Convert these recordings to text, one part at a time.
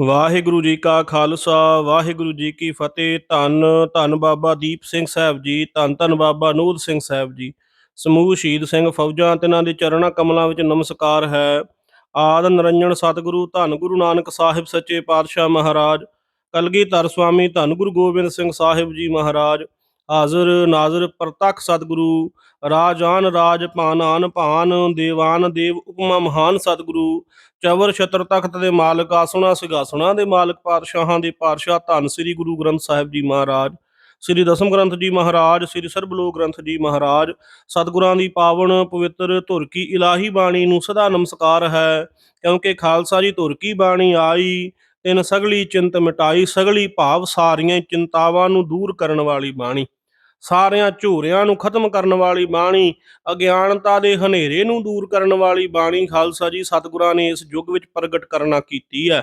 ਵਾਹਿਗੁਰੂ ਜੀ ਕਾ ਖਾਲਸਾ, ਵਾਹਿਗੁਰੂ ਜੀ ਕੀ ਫਤਿਹ। ਧੰਨ ਧੰਨ ਬਾਬਾ ਦੀਪ ਸਿੰਘ ਸਾਹਿਬ ਜੀ, ਧੰਨ ਧੰਨ ਬਾਬਾ ਨੂਰ ਸਿੰਘ ਸਾਹਿਬ ਜੀ। ਸਮੂਹ ਸ਼ਹੀਦ ਸਿੰਘ ਫੌਜਾਂ ਤਿਨਾਂ ਦੇ ਚਰਣਾ ਕਮਲਾਂ ਵਿੱਚ ਨਮਸਕਾਰ ਹੈ। ਆਦ ਨਰੰਜਨ ਸਤਿਗੁਰੂ, ਧੰਨ ਗੁਰੂ ਨਾਨਕ ਸਾਹਿਬ ਸੱਚੇ ਪਾਤਸ਼ਾਹ ਮਹਾਰਾਜ। ਕਲਗੀਧਰ ਸੁਆਮੀ ਧੰਨ ਗੁਰੂ ਗੋਬਿੰਦ ਸਿੰਘ ਸਾਹਿਬ ਜੀ ਮਹਾਰਾਜ। ਹਾਜ਼ਰ ਨਾਜ਼ਰ ਪ੍ਰਤੱਖ ਸਤਿਗੁਰੂ। ਰਾਜਾਨ ਰਾਜ ਭਾਨਾਨ ਭਾਨ, ਦੇਵਾਨ ਦੇਵ, ਉਪਮਾ ਮਹਾਨ ਸਤਿਗੁਰੂ, ਚਵਰ ਛਤਰ ਤਖਤ ਦੇ ਮਾਲਕ, ਆਸਣਾ ਸਿੰਘਾਸਣਾ ਦੇ ਮਾਲਕ, ਪਾਤਸ਼ਾਹਾਂ ਦੇ ਪਾਤਸ਼ਾਹ, ਧੰਨ ਸ੍ਰੀ ਗੁਰੂ ਗ੍ਰੰਥ ਸਾਹਿਬ ਜੀ ਮਹਾਰਾਜ, ਸ੍ਰੀ ਦਸਮ ਗ੍ਰੰਥ ਜੀ ਮਹਾਰਾਜ, ਸ੍ਰੀ ਸਰਬਲੋ ਗ੍ਰੰਥ ਜੀ ਮਹਾਰਾਜ, ਸਤਿਗੁਰਾਂ ਦੀ ਪਾਵਨ ਪਵਿੱਤਰ ਧੁਰ ਕੀ ਇਲਾਹੀ ਬਾਣੀ ਨੂੰ ਸਦਾ ਨਮਸਕਾਰ ਹੈ, ਕਿਉਂਕਿ ਖਾਲਸਾ ਜੀ ਧੁਰ ਕੀ ਬਾਣੀ ਆਈ, ਤਿਨ ਸਗਲੀ ਚਿੰਤ ਮਿਟਾਈ, ਸਗਲੀ ਭਾਵ ਸਾਰੀਆਂ ਚਿੰਤਾਵਾਂ ਨੂੰ ਦੂਰ ਕਰਨ ਵਾਲੀ ਬਾਣੀ। ਸਾਰਿਆਂ ਝੂਰਿਆਂ ਨੂੰ ਖਤਮ ਕਰਨ ਵਾਲੀ ਬਾਣੀ, ਅਗਿਆਨਤਾ ਦੇ ਹਨੇਰੇ ਨੂੰ ਦੂਰ ਕਰਨ ਵਾਲੀ ਬਾਣੀ ਖਾਲਸਾ ਜੀ ਸਤਿਗੁਰਾਂ ਨੇ ਇਸ ਯੁੱਗ ਵਿੱਚ ਪ੍ਰਗਟ ਕਰਨਾ ਕੀਤੀ ਹੈ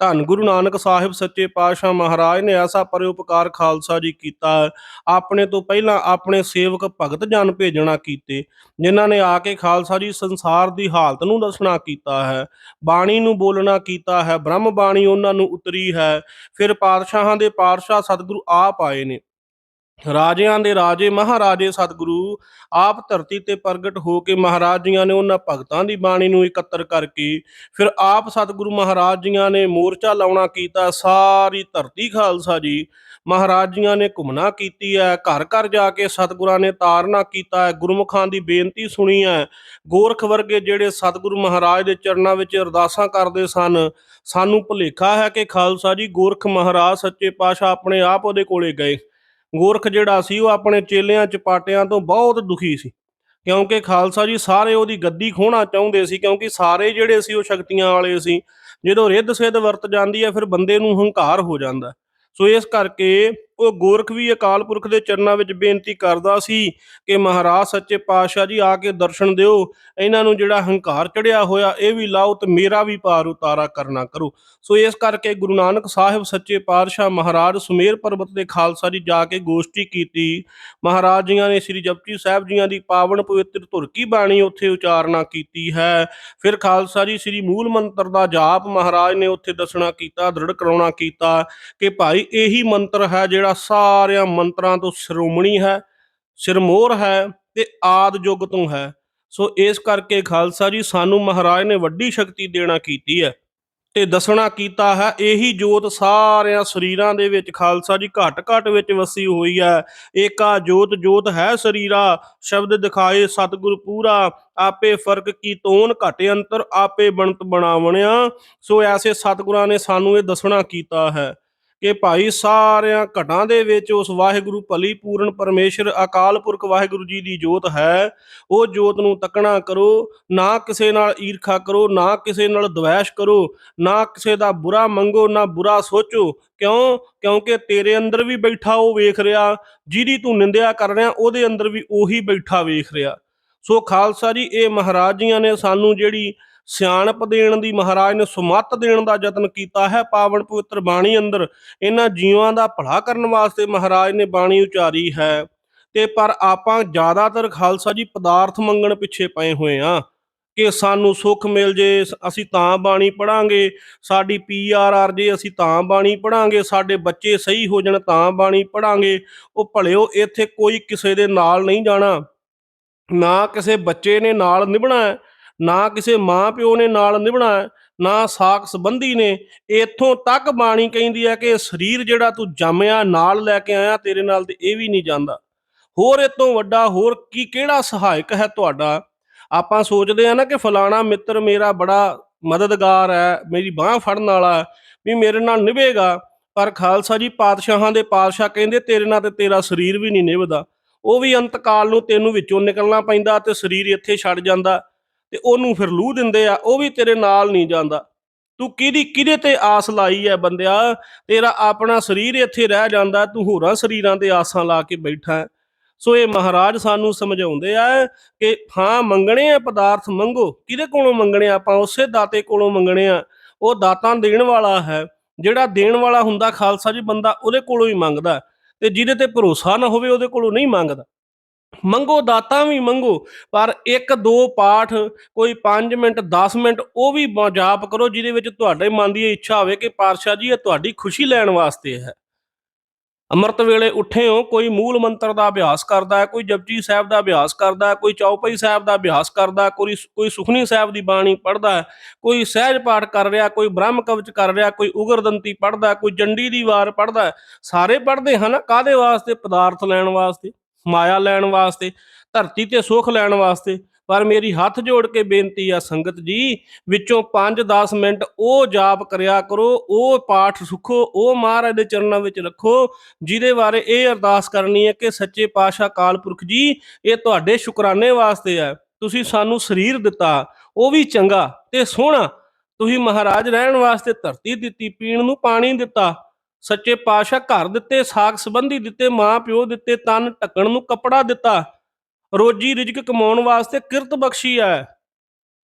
ਧੰਨ ਗੁਰੂ ਨਾਨਕ ਸਾਹਿਬ ਸੱਚੇ ਪਾਤਸ਼ਾਹ ਮਹਾਰਾਜ ਨੇ ਐਸਾ ਪਰਉਪਕਾਰ ਖਾਲਸਾ ਜੀ ਕੀਤਾ ਹੈ। ਆਪਣੇ ਤੋਂ ਪਹਿਲਾਂ ਆਪਣੇ ਸੇਵਕ ਭਗਤ ਜਨ ਭੇਜਣਾ ਕੀਤੇ, ਜਿਨ੍ਹਾਂ ਨੇ ਆ ਕੇ ਖਾਲਸਾ ਜੀ ਸੰਸਾਰ ਦੀ ਹਾਲਤ ਨੂੰ ਦੱਸਣਾ ਕੀਤਾ ਹੈ, ਬਾਣੀ ਨੂੰ ਬੋਲਣਾ ਕੀਤਾ ਹੈ, ਬ੍ਰਹਮ ਬਾਣੀ ਉਹਨਾਂ ਨੂੰ ਉਤਰੀ ਹੈ, ਫਿਰ ਪਾਤਸ਼ਾਹਾਂ ਦੇ ਪਾਤਸ਼ਾਹ ਸਤਿਗੁਰੂ ਆਪ ਆਏ ਨੇ ਰਾਜਿਆਂ ਦੇ ਰਾਜੇ, ਮਹਾਰਾਜੇ, ਸਤਿਗੁਰੂ, ਆਪ ਧਰਤੀ ਤੇ ਪ੍ਰਗਟ ਹੋ ਕੇ ਮਹਾਰਾਜ ਜੀਆਂ ਨੇ ਉਹਨਾਂ ਭਗਤਾਂ ਦੀ ਬਾਣੀ ਨੂੰ ਇਕੱਤਰ ਕਰਕੇ ਫਿਰ ਆਪ ਸਤਿਗੁਰੂ ਮਹਾਰਾਜ ਜੀਆਂ ਨੇ ਮੋਰਚਾ ਲਾਉਣਾ ਕੀਤਾ, ਸਾਰੀ ਧਰਤੀ ਖਾਲਸਾ ਜੀ। ਮਹਾਰਾਜ ਜੀਆਂ ਨੇ ਘੁੰਮਣਾ ਕੀਤੀ ਹੈ ਘਰ ਘਰ ਜਾ ਕੇ ਸਤਿਗੁਰਾਂ ਨੇ ਤਾਰਨਾ ਕੀਤਾ ਹੈ, ਗੁਰਮੁਖਾਂ ਦੀ ਬੇਨਤੀ ਸੁਣੀ ਹੈ। ਗੋਰਖ ਵਰਗੇ ਜਿਹੜੇ ਸਤਿਗੁਰੂ ਮਹਾਰਾਜ ਦੇ ਚਰਨਾਂ ਵਿੱਚ ਅਰਦਾਸਾਂ ਕਰਦੇ ਸਨ, ਸਾਨੂੰ ਭੁਲੇਖਾ ਹੈ ਕਿ ਖਾਲਸਾ ਜੀ ਗੋਰਖ ਮਹਾਰਾਜ ਸੱਚੇ ਪਾਤਸ਼ਾਹ ਆਪਣੇ ਆਪ ਉਹਦੇ ਕੋਲੇ ਗਏ। ਗੋਰਖ ਜਿਹੜਾ ਸੀ ਉਹ ਆਪਣੇ ਚੇਲਿਆਂ, ਚਪਾਟਿਆਂ ਤੋਂ ਬਹੁਤ ਦੁਖੀ ਸੀ। ਕਿਉਂਕਿ ਖਾਲਸਾ ਜੀ ਸਾਰੇ ਉਹਦੀ ਗੱਦੀ ਖੋਣਾ ਚਾਹੁੰਦੇ ਸੀ, ਕਿਉਂਕਿ ਸਾਰੇ ਜਿਹੜੇ ਸੀ ਉਹ ਸ਼ਕਤੀਆਂ ਵਾਲੇ ਸੀ। ਜਦੋਂ ਰਿੱਧ ਸਿੱਧ ਵਰਤ ਜਾਂਦੀ ਹੈ, ਫਿਰ ਬੰਦੇ ਨੂੰ ਹੰਕਾਰ ਹੋ ਜਾਂਦਾ। ਸੋ ਇਸ ਕਰਕੇ ਉਹ ਗੋਰਖ ਵੀ ਅਕਾਲ ਪੁਰਖ ਦੇ ਚਰਨਾਂ ਵਿੱਚ ਬੇਨਤੀ ਕਰਦਾ ਸੀ ਕਿ ਮਹਾਰਾਜ ਸੱਚੇ ਪਾਤਸ਼ਾਹ ਜੀ ਆ ਕੇ ਦਰਸ਼ਨ ਦਿਓ। ਇਹਨਾਂ ਨੂੰ ਜਿਹੜਾ ਹੰਕਾਰ ਚੜਿਆ ਹੋਇਆ, ਇਹ ਵੀ ਲਾਓ ਤੇ ਮੇਰਾ ਵੀ ਪਾਰ ਉਤਾਰਾ ਕਰਨਾ ਕਰੋ। ਸੋ ਇਸ ਕਰਕੇ ਗੁਰੂ ਨਾਨਕ ਸਾਹਿਬ ਸੱਚੇ ਪਾਤਸ਼ਾਹ ਮਹਾਰਾਜ ਸੁਮੇਰ ਪਰਬਤ ਦੇ ਖਾਲਸਾ ਜੀ ਜਾ ਕੇ ਗੋਸ਼ਟੀ ਕੀਤੀ। ਮਹਾਰਾਜ ਜੀਆਂ ਨੇ ਸ੍ਰੀ ਜਪਜੀ ਸਾਹਿਬ ਜੀਆਂ ਦੀ ਪਾਵਨ ਪਵਿੱਤਰ ਧੁਰ ਕੀ ਬਾਣੀ ਉੱਥੇ ਉਚਾਰਨਾ ਕੀਤੀ ਹੈ। ਫਿਰ ਖਾਲਸਾ ਜੀ ਸ੍ਰੀ ਮੂਲ ਮੰਤਰ ਦਾ ਜਾਪ ਮਹਾਰਾਜ ਨੇ ਉੱਥੇ ਦੱਸਣਾ ਕੀਤਾ, ਦ੍ਰਿੜ ਕਰਾਉਣਾ ਕੀਤਾ ਕਿ ਭਾਈ ਇਹੀ ਮੰਤਰ ਹੈ ਜਿਹੜਾ ਸਾਰਿਆਂ ਮੰਤਰਾਂ ਤੋਂ ਸ਼੍ਰੋਮਣੀ ਹੈ, ਸਿਰਮੋਰ ਹੈ ਤੇ ਆਦ ਯੁੱਗ ਤੋਂ ਹੈ। ਸੋ ਇਸ ਕਰਕੇ ਖਾਲਸਾ ਜੀ, ਸਾਨੂੰ ਮਹਾਰਾਜ ਨੇ ਵੱਡੀ ਸ਼ਕਤੀ ਦੇਣਾ ਕੀਤੀ ਹੈ ਤੇ ਦੱਸਣਾ ਕੀਤਾ ਹੈ, ਇਹੀ ਜੋਤ ਸਾਰਿਆਂ ਸਰੀਰਾਂ ਦੇ ਵਿੱਚ ਖਾਲਸਾ ਜੀ ਘਟ ਘਟ ਵਿੱਚ ਵਸੀ ਹੋਈ ਹੈ। ਏਕਾ ਜੋਤ ਜੋਤ ਹੈ ਸਰੀਰਾ, ਸ਼ਬਦ ਦਿਖਾਏ ਸਤਿਗੁਰ ਪੂਰਾ, ਆਪੇ ਫ਼ਰਕ ਕੀ ਤੋਨ ਘਟ ਅੰਤਰ, ਆਪੇ ਬਣਤ ਬਣਾਵਣਿਆ। ਸੋ ਐਸੇ ਸਤਿਗੁਰਾਂ ਨੇ ਸਾਨੂੰ ਇਹ ਦੱਸਣਾ ਕੀਤਾ ਹੈ। ਕਿ ਭਾਈ ਸਾਰਿਆਂ ਘਟਾਂ ਦੇ ਵਿੱਚ ਉਸ ਵਾਹਿਗੁਰੂ ਭਲੀ ਪੂਰਨ ਪਰਮੇਸ਼ਰ ਅਕਾਲ ਪੁਰਖ ਵਾਹਿਗੁਰੂ ਜੀ ਦੀ ਜੋਤ ਹੈ। ਉਹ ਜੋਤ ਨੂੰ ਤੱਕਣਾ ਕਰੋ, ਨਾ ਕਿਸੇ ਨਾਲ ਈਰਖਾ ਕਰੋ, ਨਾ ਕਿਸੇ ਨਾਲ ਦਵੈਸ਼ ਕਰੋ, ਨਾ ਕਿਸੇ ਦਾ ਬੁਰਾ ਮੰਗੋ, ਨਾ ਬੁਰਾ ਸੋਚੋ। ਕਿਉਂ? ਕਿਉਂਕਿ ਤੇਰੇ ਅੰਦਰ ਵੀ ਬੈਠਾ ਉਹ ਵੇਖ ਰਿਹਾ, ਜਿਹਦੀ ਤੂੰ ਨਿੰਦਿਆ ਕਰ ਰਿਹਾ, ਉਹਦੇ ਅੰਦਰ ਵੀ ਉਹੀ ਬੈਠਾ ਵੇਖ ਰਿਹਾ। ਸੋ ਖਾਲਸਾ ਜੀ, ਇਹ ਮਹਾਰਾਜ ਜੀਆਂ ਨੇ ਸਾਨੂੰ ਜਿਹੜੀ ਸਿਆਣਪ ਦੇਣ ਦੀ, ਮਹਾਰਾਜ ਨੇ ਸੁਮੱਤ ਦੇਣ ਦਾ ਯਤਨ ਕੀਤਾ ਹੈ, ਪਾਵਨ ਪਵਿੱਤਰ ਬਾਣੀ ਅੰਦਰ। ਇਹਨਾਂ ਜੀਵਾਂ ਦਾ ਭਲਾ ਕਰਨ ਵਾਸਤੇ ਮਹਾਰਾਜ ਨੇ ਬਾਣੀ ਉਚਾਰੀ ਹੈ। ਤੇ ਪਰ ਆਪਾਂ ਜ਼ਿਆਦਾਤਰ ਖਾਲਸਾ ਜੀ ਪਦਾਰਥ ਮੰਗਣ ਪਿੱਛੇ ਪਏ ਹੋਏ ਆ ਕਿ ਸਾਨੂੰ ਸੁੱਖ ਮਿਲ ਜੇ, ਅਸੀਂ ਤਾਂ ਬਾਣੀ ਪੜਾਂਗੇ ਸਾਡੀ ਪੀਆਰਆਰ ਜੇ ਅਸੀਂ ਤਾਂ ਬਾਣੀ ਪੜਾਂਗੇ ਸਾਡੇ ਬੱਚੇ ਸਹੀ ਹੋ ਜਾਣ ਤਾਂ ਬਾਣੀ ਪੜਾਂਗੇ ਉਹ ਭਲਿਓ ਇੱਥੇ ਕੋਈ ਕਿਸੇ ਦੇ ਨਾਲ ਨਹੀਂ ਜਾਣਾ, ਨਾ ਕਿਸੇ ਬੱਚੇ ਨੇ ਨਾਲ ਨਿਭਣਾ ਨਾ ਕਿਸੇ ਮਾਂ ਪਿਓ ਨੇ ਨਾਲ ਨਿਭਣਾ ਨਾ ਸਾਕ ਸੰਬੰਧੀ ਨੇ, ਇੱਥੋਂ ਤੱਕ ਬਾਣੀ ਕਹਿੰਦੀ ਹੈ ਕਿ ਸਰੀਰ ਜਿਹੜਾ ਤੂੰ ਜੰਮਿਆ ਨਾਲ ਲੈ ਕੇ ਆਇਆ, ਤੇਰੇ ਨਾਲ ਤੇ ਇਹ ਵੀ ਨਹੀਂ ਜਾਂਦਾ। ਹੋਰ ਇਹ ਤੋਂ ਵੱਡਾ, ਹੋਰ ਕੀ, ਕਿਹੜਾ ਸਹਾਇਕ ਹੈ ਤੁਹਾਡਾ? ਆਪਾਂ ਸੋਚਦੇ ਆ ਨਾ ਕਿ ਫਲਾਣਾ ਮਿੱਤਰ ਮੇਰਾ ਬੜਾ ਮਦਦਗਾਰ ਹੈ, ਮੇਰੀ ਬਾਹ ਫੜਨ ਵਾਲਾ ਵੀ ਮੇਰੇ ਨਾਲ ਨਿਭੇਗਾ। ਪਰ ਖਾਲਸਾ ਜੀ, ਪਾਤਸ਼ਾਹਾਂ ਦੇ ਪਾਤਸ਼ਾਹ ਕਹਿੰਦੇ, ਤੇਰੇ ਨਾਲ ਤੇ ਤੇਰਾ ਸਰੀਰ ਵੀ ਨਹੀਂ ਨਿਭਦਾ। ਉਹ ਵੀ ਅੰਤਕਾਲ ਨੂੰ ਤੈਨੂੰ ਵਿੱਚੋਂ ਨਿਕਲਣਾ ਪੈਂਦਾ ਤੇ ਸਰੀਰ ਇੱਥੇ ਛੱਡ ਜਾਂਦਾ। ਤੇ ਉਹਨੂੰ ਫਿਰ ਲੂਹ ਦਿੰਦੇ ਆ, ਉਹ ਵੀ ਤੇਰੇ ਨਾਲ ਨਹੀਂ ਜਾਂਦਾ। ਤੂੰ ਕਿਹਦੀ, ਕਿਹਦੇ ਤੇ ਆਸ ਲਾਈ ਹੈ ਬੰਦਿਆ? ਤੇਰਾ ਆਪਣਾ ਸਰੀਰ ਇੱਥੇ ਰਹਿ ਜਾਂਦਾ, ਤੂੰ ਹੋਰਾਂ ਸਰੀਰਾਂ ਤੇ ਆਸਾਂ ਲਾ ਕੇ ਬੈਠਾ ਸੋ ਇਹ ਮਹਾਰਾਜ ਸਾਨੂੰ ਸਮਝਾਉਂਦੇ ਆ ਕਿ ਹਾਂ ਮੰਗਣੇ ਆ ਪਦਾਰਥ ਮੰਗੋ। ਕਿਹਦੇ ਕੋਲੋਂ ਮੰਗਣੇ ਆ? ਆਪਾਂ ਉਸੇ ਦਾਤੇ ਕੋਲੋਂ ਮੰਗਣੇ ਆ। ਉਹ ਦਾਤਾਂ ਦੇਣ ਵਾਲਾ ਹੈ। ਜਿਹੜਾ ਦੇਣ ਵਾਲਾ ਹੁੰਦਾ ਖਾਲਸਾ ਜੀ ਬੰਦਾ ਉਹਦੇ ਕੋਲੋਂ ਹੀ ਮੰਗਦਾ। ਤੇ ਜਿਹਦੇ ਤੇ ਭਰੋਸਾ ਨਾ ਹੋਵੇ ਉਹਦੇ ਕੋਲੋਂ ਨਹੀਂ ਮੰਗਦਾ। ਮੰਗੋ, ਦਾਤਾਂ ਵੀ ਮੰਗੋ, ਪਰ ਇੱਕ, ਦੋ ਪਾਠ, ਕੋਈ 5 ਮਿੰਟ 10 ਮਿੰਟ, ਉਹ ਵੀ ਜਾਪ ਕਰੋ, ਜਿਹਦੇ ਵਿੱਚ ਤੁਹਾਡੇ ਮਨ ਦੀ ਇਹ ਇੱਛਾ ਹੋਵੇ ਕਿ ਪਾਤਸ਼ਾਹ ਜੀ ਇਹ ਤੁਹਾਡੀ ਖੁਸ਼ੀ ਲੈਣ ਵਾਸਤੇ ਹੈ। ਅੰਮ੍ਰਿਤ ਵੇਲੇ ਉੱਠੇ ਹੋ, ਕੋਈ ਮੂਲ ਮੰਤਰ ਦਾ ਅਭਿਆਸ ਕਰਦਾ ਹੈ, ਕੋਈ ਜਪਜੀ ਸਾਹਿਬ ਦਾ ਅਭਿਆਸ ਕਰਦਾ ਹੈ, ਕੋਈ ਚੌਪਈ ਸਾਹਿਬ ਦਾ ਅਭਿਆਸ ਕਰਦਾ ਕੋਈ ਕੋਈ ਸੁਖਨੀ ਸਾਹਿਬ ਦੀ ਬਾਣੀ ਪੜ੍ਹਦਾ ਹੈ, ਕੋਈ ਸਹਿਜ ਪਾਠ ਕਰ ਰਿਹਾ, ਕੋਈ ਬ੍ਰਹਮ ਕਵਚ ਕਰ ਰਿਹਾ, ਕੋਈ ਉਗਰਦੰਤੀ ਪੜ੍ਹਦਾ ਕੋਈ ਜੰਡੀ ਦੀ ਵਾਰ ਪੜ੍ਹਦਾ ਸਾਰੇ ਪੜ੍ਹਦੇ ਹਨ ਕਾਦੇ ਵਾਸਤੇ? ਪਦਾਰਥ ਲੈਣ ਵਾਸਤੇ। ਮਾਇਆ ਲੈਣ ਵਾਸਤੇ, ਧਰਤੀ ਤੇ ਸੁੱਖ ਲੈਣ ਵਾਸਤੇ। ਪਰ ਮੇਰੀ ਹੱਥ ਜੋੜ ਕੇ ਬੇਨਤੀ ਆ ਸੰਗਤ ਜੀ, ਵਿੱਚੋਂ 5-10 ਮਿੰਟ ਉਹ ਜਾਪ ਕਰਿਆ ਕਰੋ, ਉਹ ਪਾਠ ਸੁਖੋ, ਉਹ ਮਹਾਰਾਜ ਦੇ ਚਰਨਾਂ ਵਿੱਚ ਰੱਖੋ, ਜਿਹਦੇ ਬਾਰੇ ਇਹ ਅਰਦਾਸ ਕਰਨੀ ਹੈ ਕਿ ਸੱਚੇ ਪਾਤਸ਼ਾਹ ਕਾਲ ਪੁਰਖ ਜੀ, ਇਹ ਤੁਹਾਡੇ ਸ਼ੁਕਰਾਨੇ ਵਾਸਤੇ ਹੈ ਤੁਸੀਂ ਸਾਨੂੰ ਸਰੀਰ ਦਿੱਤਾ, ਉਹ ਵੀ ਚੰਗਾ ਤੇ ਸੋਹਣਾ। ਤੁਸੀਂ ਮਹਾਰਾਜ ਰਹਿਣ ਵਾਸਤੇ ਧਰਤੀ ਦਿੱਤੀ, ਪੀਣ ਨੂੰ ਪਾਣੀ ਦਿੱਤਾ ਸੱਚੇ ਪਾਤਸ਼ਾਹ ਘਰ ਦਿੱਤੇ, ਸਾਖ ਸੰਬੰਧੀ ਦਿੱਤੇ, ਮਾਂ ਪਿਓ ਦਿੱਤੇ, ਤਨ ਢੱਕਣ ਨੂੰ ਕੱਪੜਾ ਦਿੱਤਾ। ਰੋਜੀ ਰਿਜਕ ਕਮਾਉਣ ਵਾਸਤੇ ਕਿਰਤ ਬਖਸ਼ੀ ਹੈ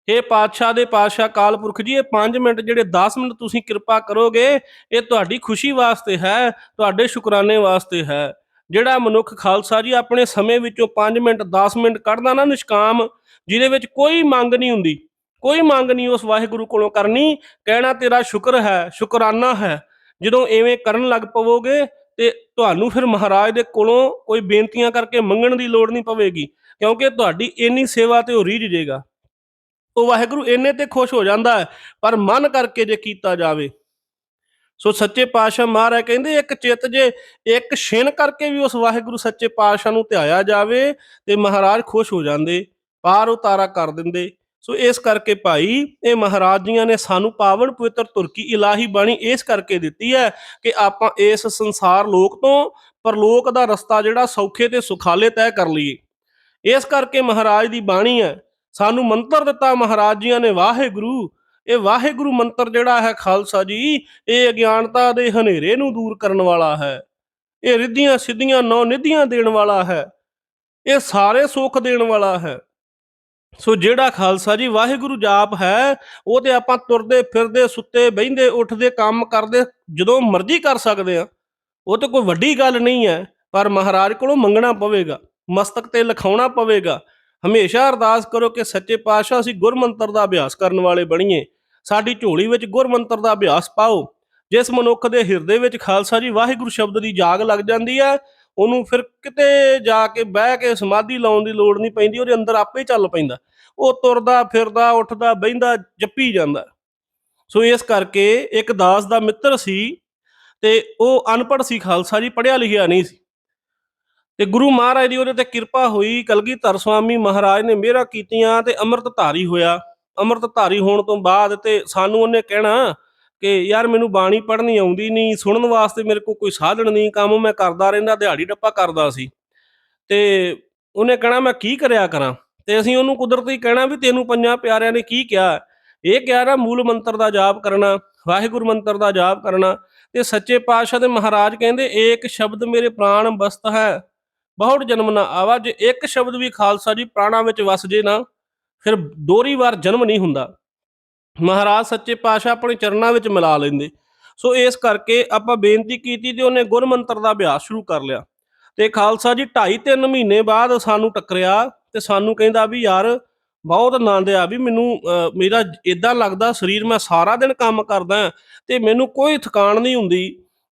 ਇਹ ਪਾਤਸ਼ਾਹ ਦੇ ਪਾਤਸ਼ਾਹ ਕਾਲ ਪੁਰਖ ਜੀ, ਇਹ 5 ਮਿੰਟ ਜਿਹੜੇ 10 ਮਿੰਟ ਤੁਸੀਂ ਕਿਰਪਾ ਕਰੋਗੇ, ਇਹ ਤੁਹਾਡੀ ਖੁਸ਼ੀ ਵਾਸਤੇ ਹੈ, ਤੁਹਾਡੇ ਸ਼ੁਕਰਾਨੇ ਵਾਸਤੇ ਹੈ। ਜਿਹੜਾ ਮਨੁੱਖ ਖਾਲਸਾ ਜੀ ਆਪਣੇ ਸਮੇਂ ਵਿੱਚੋਂ 5 ਮਿੰਟ 10 ਮਿੰਟ ਕੱਢਦਾ ਨਾ ਨਿਸ਼ਕਾਮ, ਜਿਹਦੇ ਵਿੱਚ ਕੋਈ ਮੰਗ ਨਹੀਂ ਹੁੰਦੀ, ਕੋਈ ਮੰਗ ਨਹੀਂ ਉਸ ਵਾਹਿਗੁਰੂ ਕੋਲੋਂ ਕਰਨੀ, ਕਹਿਣਾ ਤੇਰਾ ਸ਼ੁਕਰ ਹੈ, ਸ਼ੁਕਰਾਨਾ ਹੈ। ਜਦੋਂ ਐਵੇਂ ਕਰਨ ਲੱਗ ਪਵੋਗੇ ਤੇ ਤੁਹਾਨੂੰ ਫਿਰ ਮਹਾਰਾਜ ਦੇ ਕੋਲੋਂ ਕੋਈ ਬੇਨਤੀਆਂ ਕਰਕੇ ਮੰਗਣ ਦੀ ਲੋੜ ਨਹੀਂ ਪਵੇਗੀ, ਕਿਉਂਕਿ ਤੁਹਾਡੀ ਇੰਨੀ ਸੇਵਾ ਤੇ ਉਹ ਰੀਝ ਜੇਗਾ। ਉਹ ਵਾਹਿਗੁਰੂ ਇੰਨੇ ਤੇ ਖੁਸ਼ ਹੋ ਜਾਂਦਾ ਹੈ, ਪਰ ਮਨ ਕਰਕੇ ਜੇ ਕੀਤਾ ਜਾਵੇ। ਸੋ ਸੱਚੇ ਪਾਤਸ਼ਾਹ ਮਹਾਰਾਜ ਕਹਿੰਦੇ, ਇੱਕ ਚਿੱਤ ਜੇ ਇੱਕ ਛਿਨ ਕਰਕੇ ਵੀ ਉਸ ਵਾਹਿਗੁਰੂ ਸੱਚੇ ਪਾਤਸ਼ਾਹ ਨੂੰ ਧਿਆਇਆ ਜਾਵੇ ਤੇ ਮਹਾਰਾਜ ਖੁਸ਼ ਹੋ ਜਾਂਦੇ, ਪਾਰ ਉਤਾਰਾ ਕਰ ਦਿੰਦੇ। ਸੋ ਇਸ ਕਰਕੇ ਭਾਈ ਇਹ ਮਹਾਰਾਜ ਜੀਆਂ ਨੇ ਸਾਨੂੰ ਪਾਵਨ ਪਵਿੱਤਰ ਤੁਰਕੀ ਇਲਾਹੀ ਬਾਣੀ ਇਸ ਕਰਕੇ ਦਿੱਤੀ ਹੈ ਕਿ ਆਪਾਂ ਇਸ ਸੰਸਾਰ ਲੋਕ ਤੋਂ ਪਰਲੋਕ ਦਾ ਰਸਤਾ ਜਿਹੜਾ ਸੌਖੇ ਤੇ ਸੁਖਾਲੇ ਤੈਅ ਕਰ ਲਈਏ। ਇਸ ਕਰਕੇ ਮਹਾਰਾਜ ਦੀ ਬਾਣੀ ਹੈ, ਸਾਨੂੰ ਮੰਤਰ ਦਿੱਤਾ ਮਹਾਰਾਜ ਜੀਆਂ ਨੇ, ਵਾਹਿਗੁਰੂ, ਇਹ ਵਾਹਿਗੁਰੂ ਮੰਤਰ ਜਿਹੜਾ ਹੈ ਖਾਲਸਾ ਜੀ, ਇਹ ਅਗਿਆਨਤਾ ਦੇ ਹਨੇਰੇ ਨੂੰ ਦੂਰ ਕਰਨ ਵਾਲਾ ਹੈ। ਇਹ ਰਿੱਧੀਆਂ ਸਿੱਧੀਆਂ ਨੌ ਨਿਧੀਆਂ ਦੇਣ ਵਾਲਾ ਹੈ। ਇਹ ਸਾਰੇ ਸੁੱਖ ਦੇਣ ਵਾਲਾ ਹੈ। ਸੋ ਜਿਹੜਾ ਖਾਲਸਾ ਜੀ, ਵਾਹਿਗੁਰੂ ਜਾਪ ਹੈ, ਉਹ ਤੇ ਆਪਾਂ ਤੁਰਦੇ ਫਿਰਦੇ, ਸੁੱਤੇ ਬਹਿੰਦੇ, ਉੱਠਦੇ, ਕੰਮ ਕਰਦੇ, ਜਦੋਂ ਮਰਜ਼ੀ ਕਰ ਸਕਦੇ ਆ ਉਹ ਤੇ ਕੋਈ ਵੱਡੀ ਗੱਲ ਨਹੀਂ ਹੈ, ਪਰ ਮਹਾਰਾਜ ਕੋਲੋਂ ਮੰਗਣਾ ਪਵੇਗਾ, ਮਸਤਕ ਤੇ ਲਿਖਾਉਣਾ ਪਵੇਗਾ। ਹਮੇਸ਼ਾ ਅਰਦਾਸ ਕਰੋ ਕਿ ਸੱਚੇ ਪਾਤਸ਼ਾਹ ਅਸੀਂ ਗੁਰਮੰਤਰ ਦਾ ਅਭਿਆਸ ਕਰਨ ਵਾਲੇ ਬਣੀਏ। ਸਾਡੀ ਝੋਲੀ ਵਿੱਚ ਗੁਰਮੰਤਰ ਦਾ ਅਭਿਆਸ ਪਾਓ। ਜਿਸ ਮਨੁੱਖ ਦੇ ਹਿਰਦੇ ਵਿੱਚ ਖਾਲਸਾ ਜੀ, ਵਾਹਿਗੁਰੂ ਸ਼ਬਦ ਦੀ ਜਾਗ ਲੱਗ ਜਾਂਦੀ ਹੈ ਉਹਨੂੰ ਫਿਰ ਕਿਤੇ ਜਾ ਕੇ ਬਹਿ ਕੇ ਸਮਾਧੀ ਲਾਉਣ ਦੀ ਲੋੜ ਨਹੀਂ ਪੈਂਦੀ, ਉਹਦੇ ਅੰਦਰ ਆਪੇ ਚੱਲ ਪੈਂਦਾ। ਉਹ ਤੁਰਦਾ, ਫਿਰਦਾ, ਉੱਠਦਾ, ਬਹਿੰਦਾ, ਜੱਪੀ ਜਾਂਦਾ। ਸੋ ਇਸ ਕਰਕੇ ਇੱਕ ਦਾਸ ਦਾ ਮਿੱਤਰ ਸੀ ਤੇ ਉਹ ਅਨਪੜ੍ਹ ਸੀ ਖਾਲਸਾ ਜੀ, ਪੜ੍ਹਿਆ ਲਿਖਿਆ ਨਹੀਂ ਸੀ। ਤੇ ਗੁਰੂ ਮਹਾਰਾਜ ਦੀ ਉਹਦੇ ਤੇ ਕਿਰਪਾ ਹੋਈ, ਕਲਗੀਧਰ ਸਵਾਮੀ ਮਹਾਰਾਜ ਨੇ ਮਿਹਰਾਂ ਕੀਤੀਆਂ ਤੇ ਅੰਮ੍ਰਿਤ ਧਾਰੀ ਹੋਇਆ। ਅੰਮ੍ਰਿਤ ਧਾਰੀ ਹੋਣ ਤੋਂ ਬਾਅਦ ਤੇ ਸਾਨੂੰ ਉਹਨੇ ਕਹਿਣਾ ਕਿ ਯਾਰ ਮੈਨੂੰ ਬਾਣੀ ਪੜ੍ਹਨੀ ਆਉਂਦੀ ਨਹੀਂ, ਸੁਣਨ ਵਾਸਤੇ ਮੇਰੇ ਕੋਲ ਕੋਈ ਸਾਧਨ ਨਹੀਂ, ਕੰਮ ਮੈਂ ਕਰਦਾ ਰਹਿੰਦਾ, ਦਿਹਾੜੀ ਡੱਪਾ ਕਰਦਾ ਸੀ। ਤੇ ਉਹਨੇ ਕਹਿਣਾ, ਮੈਂ ਕੀ ਕਰਿਆ ਕਰਾਂ? ਤੇ ਅਸੀਂ ਉਹਨੂੰ ਕੁਦਰਤੀ ਕਹਿਣਾ ਵੀ ਤੈਨੂੰ ਪੰਜਾਂ ਪਿਆਰਿਆਂ ਨੇ ਕੀ ਕਿਹਾ? ਇਹ ਕਿਹਾ ਨਾ, ਮੂਲ ਮੰਤਰ ਦਾ ਜਾਪ ਕਰਨਾ, ਵਾਹਿਗੁਰੂ ਮੰਤਰ ਦਾ ਜਾਪ ਕਰਨਾ। ਤੇ ਸੱਚੇ ਪਾਤਸ਼ਾਹ ਦੇ ਮਹਾਰਾਜ ਕਹਿੰਦੇ ਇੱਕ ਸ਼ਬਦ ਮੇਰੇ ਪ੍ਰਾਣ ਬਸਤ ਹੈ ਬਹੁਤ ਜਨਮ ਨਾ ਆਵਾ। ਜੇ ਇੱਕ ਸ਼ਬਦ ਵੀ ਖਾਲਸਾ ਜੀ, ਪ੍ਰਾਣਾ ਵਿੱਚ ਵਸ ਜੇ ਨਾ, ਫਿਰ ਦੋਹਰੀ ਵਾਰ ਜਨਮ ਨਹੀਂ ਹੁੰਦਾ। ਮਹਾਰਾਜ ਸੱਚੇ ਪਾਤਸ਼ਾਹ ਆਪਣੇ ਚਰਨਾਂ ਵਿੱਚ ਮਿਲਾ ਲੈਂਦੇ। ਸੋ ਇਸ ਕਰਕੇ ਆਪਾਂ ਬੇਨਤੀ ਕੀਤੀ ਤੇ ਉਹਨੇ ਗੁਰਮੰਤਰ ਦਾ ਅਭਿਆਸ ਸ਼ੁਰੂ ਕਰ ਲਿਆ। ਤੇ ਖਾਲਸਾ ਜੀ 2.5 3 ਮਹੀਨੇ ਬਾਅਦ ਸਾਨੂੰ ਟੱਕਰਿਆ ਤੇ ਸਾਨੂੰ ਕਹਿੰਦਾ ਵੀ ਯਾਰ ਬਹੁਤ ਆਨੰਦ ਆ ਵੀ ਮੈਨੂੰ ਅਹ, ਮੇਰਾ ਇਦਾਂ ਲੱਗਦਾ ਸਰੀਰ ਮੈਂ ਸਾਰਾ ਦਿਨ ਕੰਮ ਕਰਦਾ ਤੇ ਮੈਨੂੰ ਕੋਈ ਥਕਾਨ ਨਹੀਂ ਹੁੰਦੀ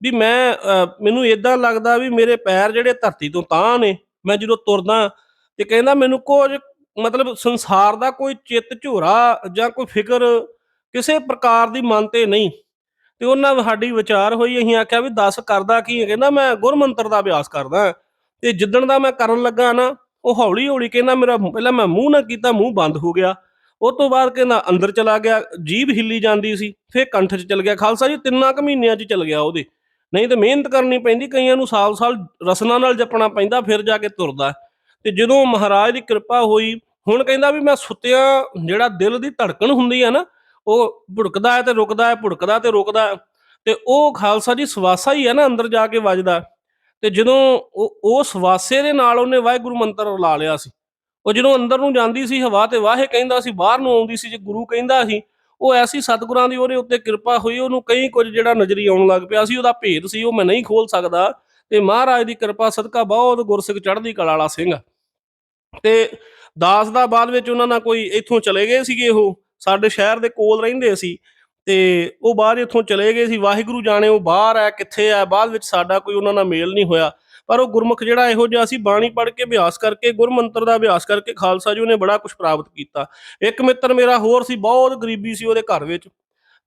ਵੀ ਮੈਂ ਅਹ, ਮੈਨੂੰ ਇਦਾਂ ਲੱਗਦਾ ਵੀ ਮੇਰੇ ਪੈਰ ਜਿਹੜੇ ਧਰਤੀ ਤੋਂ ਤਾਂ ਨੇ ਮੈਂ ਜਦੋਂ ਤੁਰਦਾ ਤੇ ਕਹਿੰਦਾ ਮੈਨੂੰ ਕੁਝ ਮਤਲਬ ਸੰਸਾਰ ਦਾ ਕੋਈ ਚਿੱਤ, ਝੋਰਾ ਜਾਂ ਕੋਈ ਫਿਕਰ ਕਿਸੇ ਪ੍ਰਕਾਰ ਦੀ ਮਨ ਤੇ ਨਹੀਂ। ਤੇ ਉਹਨਾਂ ਸਾਡੀ ਵਿਚਾਰ ਹੋਈ, ਅਸੀਂ ਆਖਿਆ ਵੀ ਦੱਸ ਕਰਦਾ ਕੀ ਹੈ? ਕਹਿੰਦਾ ਮੈਂ ਗੁਰਮੰਤਰ ਦਾ ਅਭਿਆਸ ਕਰਦਾ ਤੇ ਜਿੱਦਣ ਦਾ ਮੈਂ ਕਰਨ ਲੱਗਾ ਨਾ, ਉਹ ਹੌਲੀ ਹੌਲੀ ਕਹਿੰਦਾ ਮੇਰਾ ਪਹਿਲਾਂ ਮੈਂ ਮੂੰਹ ਨਾ ਕੀਤਾ, ਮੂੰਹ ਬੰਦ ਹੋ ਗਿਆ। ਉਹ ਤੋਂ ਬਾਅਦ ਕਹਿੰਦਾ ਅੰਦਰ ਚਲਾ ਗਿਆ, ਜੀਭ ਹਿੱਲੀ ਜਾਂਦੀ ਸੀ, ਫਿਰ ਕੰਠ 'ਚ ਚਲ ਗਿਆ। ਖਾਲਸਾ ਜੀ, ਤਿੰਨਾਂ ਕੁ ਮਹੀਨਿਆਂ 'ਚ ਚਲ ਗਿਆ ਉਹਦੇ। ਨਹੀਂ ਤੇ ਮਿਹਨਤ ਕਰਨੀ ਪੈਂਦੀ, ਕਈਆਂ ਨੂੰ ਸਾਲ-ਸਾਲ ਰਸਨਾ ਨਾਲ ਜਪਣਾ ਪੈਂਦਾ, ਫਿਰ ਜਾ ਕੇ ਤੁਰਦਾ। ਤੇ ਜਦੋਂ ਮਹਾਰਾਜ ਦੀ ਕਿਰਪਾ ਹੋਈ, ਹੁਣ ਕਹਿੰਦਾ ਵੀ ਮੈਂ ਸੁੱਤਿਆਂ, ਜਿਹੜਾ ਦਿਲ ਦੀ ਧੜਕਣ ਹੁੰਦੀ ਹੈ ਨਾ, ਉਹ ਭੁੜਕਦਾ ਹੈ ਤੇ ਰੁਕਦਾ ਹੈ, ਭੁੜਕਦਾ ਤੇ ਰੁਕਦਾ ਤੇ ਉਹ ਖਾਲਸਾ ਜੀ ਸਵਾਸਾ ਹੀ ਹੈ ਨਾ ਅੰਦਰ ਜਾ ਕੇ ਵੱਜਦਾ। ਤੇ ਜਦੋਂ ਉਹ ਉਹ ਸਵਾਸੇ ਦੇ ਨਾਲ ਉਹਨੇ ਵਾਹਿਗੁਰੂ ਮੰਤਰ ਲਾ ਲਿਆ ਸੀ। ਉਹ ਜਦੋਂ ਅੰਦਰ ਨੂੰ ਜਾਂਦੀ ਸੀ, ਹਵਾ ਤੇ ਵਾਹੇ ਕਹਿੰਦਾ ਸੀ, ਬਾਹਰ ਨੂੰ ਆਉਂਦੀ ਸੀ, ਜੇ ਗੁਰੂ ਕਹਿੰਦਾ ਸੀ, ਉਹ ਐਸੀ ਸਤਿਗੁਰਾਂ ਦੀ ਉਹਦੇ ਉੱਤੇ ਕਿਰਪਾ ਹੋਈ, ਉਹਨੂੰ ਕਈ ਕੁਝ ਜਿਹੜਾ ਨਜ਼ਰੀ ਆਉਣ ਲੱਗ ਪਿਆ ਸੀ, ਉਹਦਾ ਭੇਦ ਸੀ, ਉਹ ਮੈਂ ਨਹੀਂ ਖੋਲ ਸਕਦਾ। ਤੇ ਮਹਾਰਾਜ ਦੀ ਕਿਰਪਾ ਸਦਕਾ ਬਹੁਤ ਗੁਰਸਿੱਖ ਚੜ੍ਹਦੀ ਕਲਾ ਵਾਲਾ ਸਿੰਘ ਤੇ ਦਾਸ ਦਾ ਬਾਅਦ ਵਿੱਚ ਉਹਨਾਂ ਨਾਲ ਕੋਈ ਇੱਥੋਂ ਚਲੇ ਗਏ ਸੀਗੇ ਉਹ, ਸਾਡੇ ਸ਼ਹਿਰ ਦੇ ਕੋਲ ਰਹਿੰਦੇ ਸੀ। ਤੇ ਉਹ ਬਾਹਰ ਇੱਥੋਂ ਚਲੇ ਗਏ ਸੀ, ਵਾਹਿਗੁਰੂ ਜਾਣੇ ਉਹ ਬਾਹਰ ਹੈ, ਕਿੱਥੇ ਹੈ, ਬਾਅਦ ਵਿੱਚ ਸਾਡਾ ਕੋਈ ਉਹਨਾਂ ਨਾਲ ਮੇਲ ਨਹੀਂ ਹੋਇਆ। ਪਰ ਉਹ ਗੁਰਮੁਖ ਜਿਹੜਾ ਇਹੋ ਜਿਹਾ ਸੀ, ਬਾਣੀ ਪੜ੍ਹ ਕੇ ਅਭਿਆਸ ਕਰਕੇ, ਗੁਰਮੰਤਰ ਦਾ ਅਭਿਆਸ ਕਰਕੇ ਖਾਲਸਾ ਜੀ ਉਹਨੇ ਬੜਾ ਕੁਝ ਪ੍ਰਾਪਤ ਕੀਤਾ। ਇੱਕ ਮਿੱਤਰ ਮੇਰਾ ਹੋਰ ਸੀ, ਬਹੁਤ ਗਰੀਬੀ ਸੀ ਉਹਦੇ ਘਰ ਵਿੱਚ।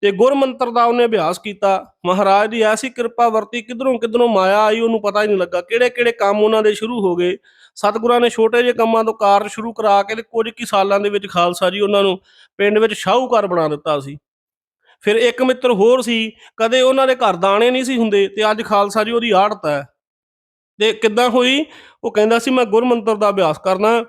ਤੇ ਗੁਰਮੰਤਰ ਦਾ ਉਹਨੇ ਅਭਿਆਸ ਕੀਤਾ। ਮਹਾਰਾਜ ਦੀ ਐਸੀ ਕਿਰਪਾ ਵਰਤੀ, ਕਿਧਰੋਂ ਕਿਧਰੋਂ ਮਾਇਆ ਆਈ, ਉਹਨੂੰ ਪਤਾ ਹੀ ਨਹੀਂ ਲੱਗਾ। ਕਿਹੜੇ ਕਿਹੜੇ ਕੰਮ ਉਹਨਾਂ ਦੇ ਸ਼ੁਰੂ ਹੋ ਗਏ। ਸਤਿਗੁਰਾਂ ਨੇ ਛੋਟੇ ਜਿਹੇ ਕੰਮਾਂ ਤੋਂ ਕਾਰਜ ਸ਼ੁਰੂ ਕਰਾ ਕੇ ਤੇ ਕੁਝ ਕੀ ਸਾਲਾਂ ਦੇ ਵਿੱਚ ਖਾਲਸਾ ਜੀ ਉਹਨਾਂ ਨੂੰ ਪਿੰਡ ਵਿੱਚ ਸ਼ਾਹੂਕਾਰ ਬਣਾ ਦਿੱਤਾ ਸੀ। ਫਿਰ ਇੱਕ ਮਿੱਤਰ ਹੋਰ ਸੀ, ਕਦੇ ਉਹਨਾਂ ਦੇ ਘਰ ਦਾਣੇ ਨਹੀਂ ਸੀ ਹੁੰਦੇ ਤੇ ਅੱਜ ਖਾਲਸਾ ਜੀ ਉਹਦੀ ਆੜਤ ਹੈ। ਤੇ ਕਿੱਦਾਂ ਹੋਈ? ਉਹ ਕਹਿੰਦਾ ਸੀ, ਮੈਂ ਗੁਰਮੰਤਰ ਦਾ ਅਭਿਆਸ ਕਰਨਾ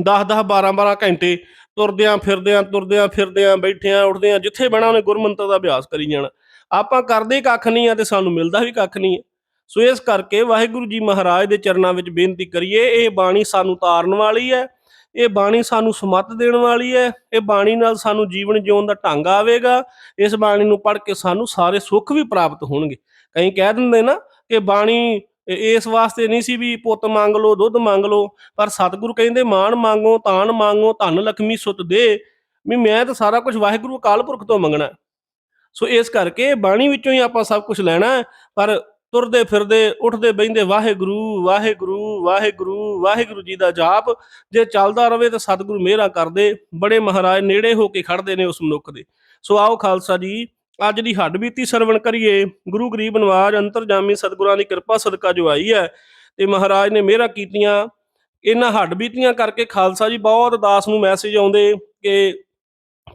10 10 12 12 ਘੰਟੇ ਤੁਰਦਿਆਂ ਫਿਰਦਿਆਂ ਤੁਰਦਿਆਂ ਫਿਰਦਿਆਂ, ਬੈਠਿਆਂ, ਉੱਠਦਿਆਂ, ਜਿੱਥੇ ਬਹਿਣਾ ਉਹਨੇ ਗੁਰਮੰਤਰ ਦਾ ਅਭਿਆਸ ਕਰੀ ਜਾਣਾ। ਆਪਾਂ ਕਰਦੇ ਹੀ ਕੱਖ ਨਹੀਂ ਆ ਤੇ ਸਾਨੂੰ ਮਿਲਦਾ ਵੀ ਕੱਖ ਨਹੀਂ ਹੈ ਸੋ ਇਸ ਕਰਕੇ ਵਾਹਿਗੁਰੂ ਜੀ ਮਹਾਰਾਜ ਦੇ ਚਰਨਾਂ ਵਿੱਚ ਬੇਨਤੀ ਕਰੀਏ, ਇਹ ਬਾਣੀ ਸਾਨੂੰ ਤਾਰਨ ਵਾਲੀ ਹੈ, ਇਹ ਬਾਣੀ ਸਾਨੂੰ ਸਮੱਤ ਦੇਣ ਵਾਲੀ ਹੈ, ਇਹ ਬਾਣੀ ਨਾਲ ਸਾਨੂੰ ਜੀਵਨ ਜਿਉਣ ਦਾ ਢੰਗ ਆਵੇਗਾ, ਇਸ ਬਾਣੀ ਨੂੰ ਪੜ੍ਹ ਕੇ ਸਾਨੂੰ ਸਾਰੇ ਸੁੱਖ ਵੀ ਪ੍ਰਾਪਤ ਹੋਣਗੇ। ਕਈ ਕਹਿ ਦਿੰਦੇ ਨਾ ਕਿ ਬਾਣੀ ਇਸ ਵਾਸਤੇ ਨਹੀਂ ਸੀ ਵੀ ਪੁੱਤ ਮੰਗ ਲਓ, ਦੁੱਧ ਮੰਗ ਲਓ, ਪਰ ਸਤਿਗੁਰੂ ਕਹਿੰਦੇ ਮਾਣ ਮੰਗੋ ਤਾਨ ਮੰਗੋ, ਧਨ ਲਖਮੀ ਸੁਤ ਦੇ, ਵੀ ਮੈਂ ਤਾਂ ਸਾਰਾ ਕੁਝ ਵਾਹਿਗੁਰੂ ਅਕਾਲ ਪੁਰਖ ਤੋਂ ਮੰਗਣਾ। ਸੋ ਇਸ ਕਰਕੇ ਬਾਣੀ ਵਿੱਚੋਂ ਹੀ ਆਪਾਂ ਸਭ ਕੁਝ ਲੈਣਾ ਪਰ ਤੁਰਦੇ ਫਿਰਦੇ, ਉੱਠਦੇ ਬੈਠਦੇ ਵਾਹਿਗੁਰੂ ਵਾਹਿਗੁਰੂ ਵਾਹਿਗੁਰੂ ਵਾਹਿਗੁਰੂ ਜੀ ਦਾ ਜਾਪ, ਜੇ ਚੱਲਦਾ ਰਵੇ ਤਾਂ ਸਤਿਗੁਰੂ ਮਿਹਰਾਂ ਕਰਦੇ, ਬੜੇ ਮਹਾਰਾਜ ਨੇੜੇ ਹੋ ਕੇ ਖੜਦੇ ਨੇ ਉਸ ਮਨੁੱਖ ਦੇ। ਸੋ ਆਓ ਖਾਲਸਾ ਜੀ ਅੱਜ ਦੀ ਹੱਡ ਬੀਤੀ ਸਰਵਣ ਕਰੀਏ। ਗੁਰੂ ਗਰੀਬ ਨਵਾਜ ਅੰਤਰਜਾਮੀ ਸਤਿਗੁਰਾਂ ਦੀ ਕਿਰਪਾ ਸਦਕਾ ਜੋ ਆਈ ਹੈ ਤੇ ਮਹਾਰਾਜ ਨੇ ਮਿਹਰਾਂ ਕੀਤੀਆਂ। ਇਹਨਾਂ ਹੱਡ ਬੀਤੀਆਂ ਕਰਕੇ ਖਾਲਸਾ ਜੀ ਬਹੁਤ ਦਾਸ ਨੂੰ ਮੈਸੇਜ ਆਉਂਦੇ ਕਿ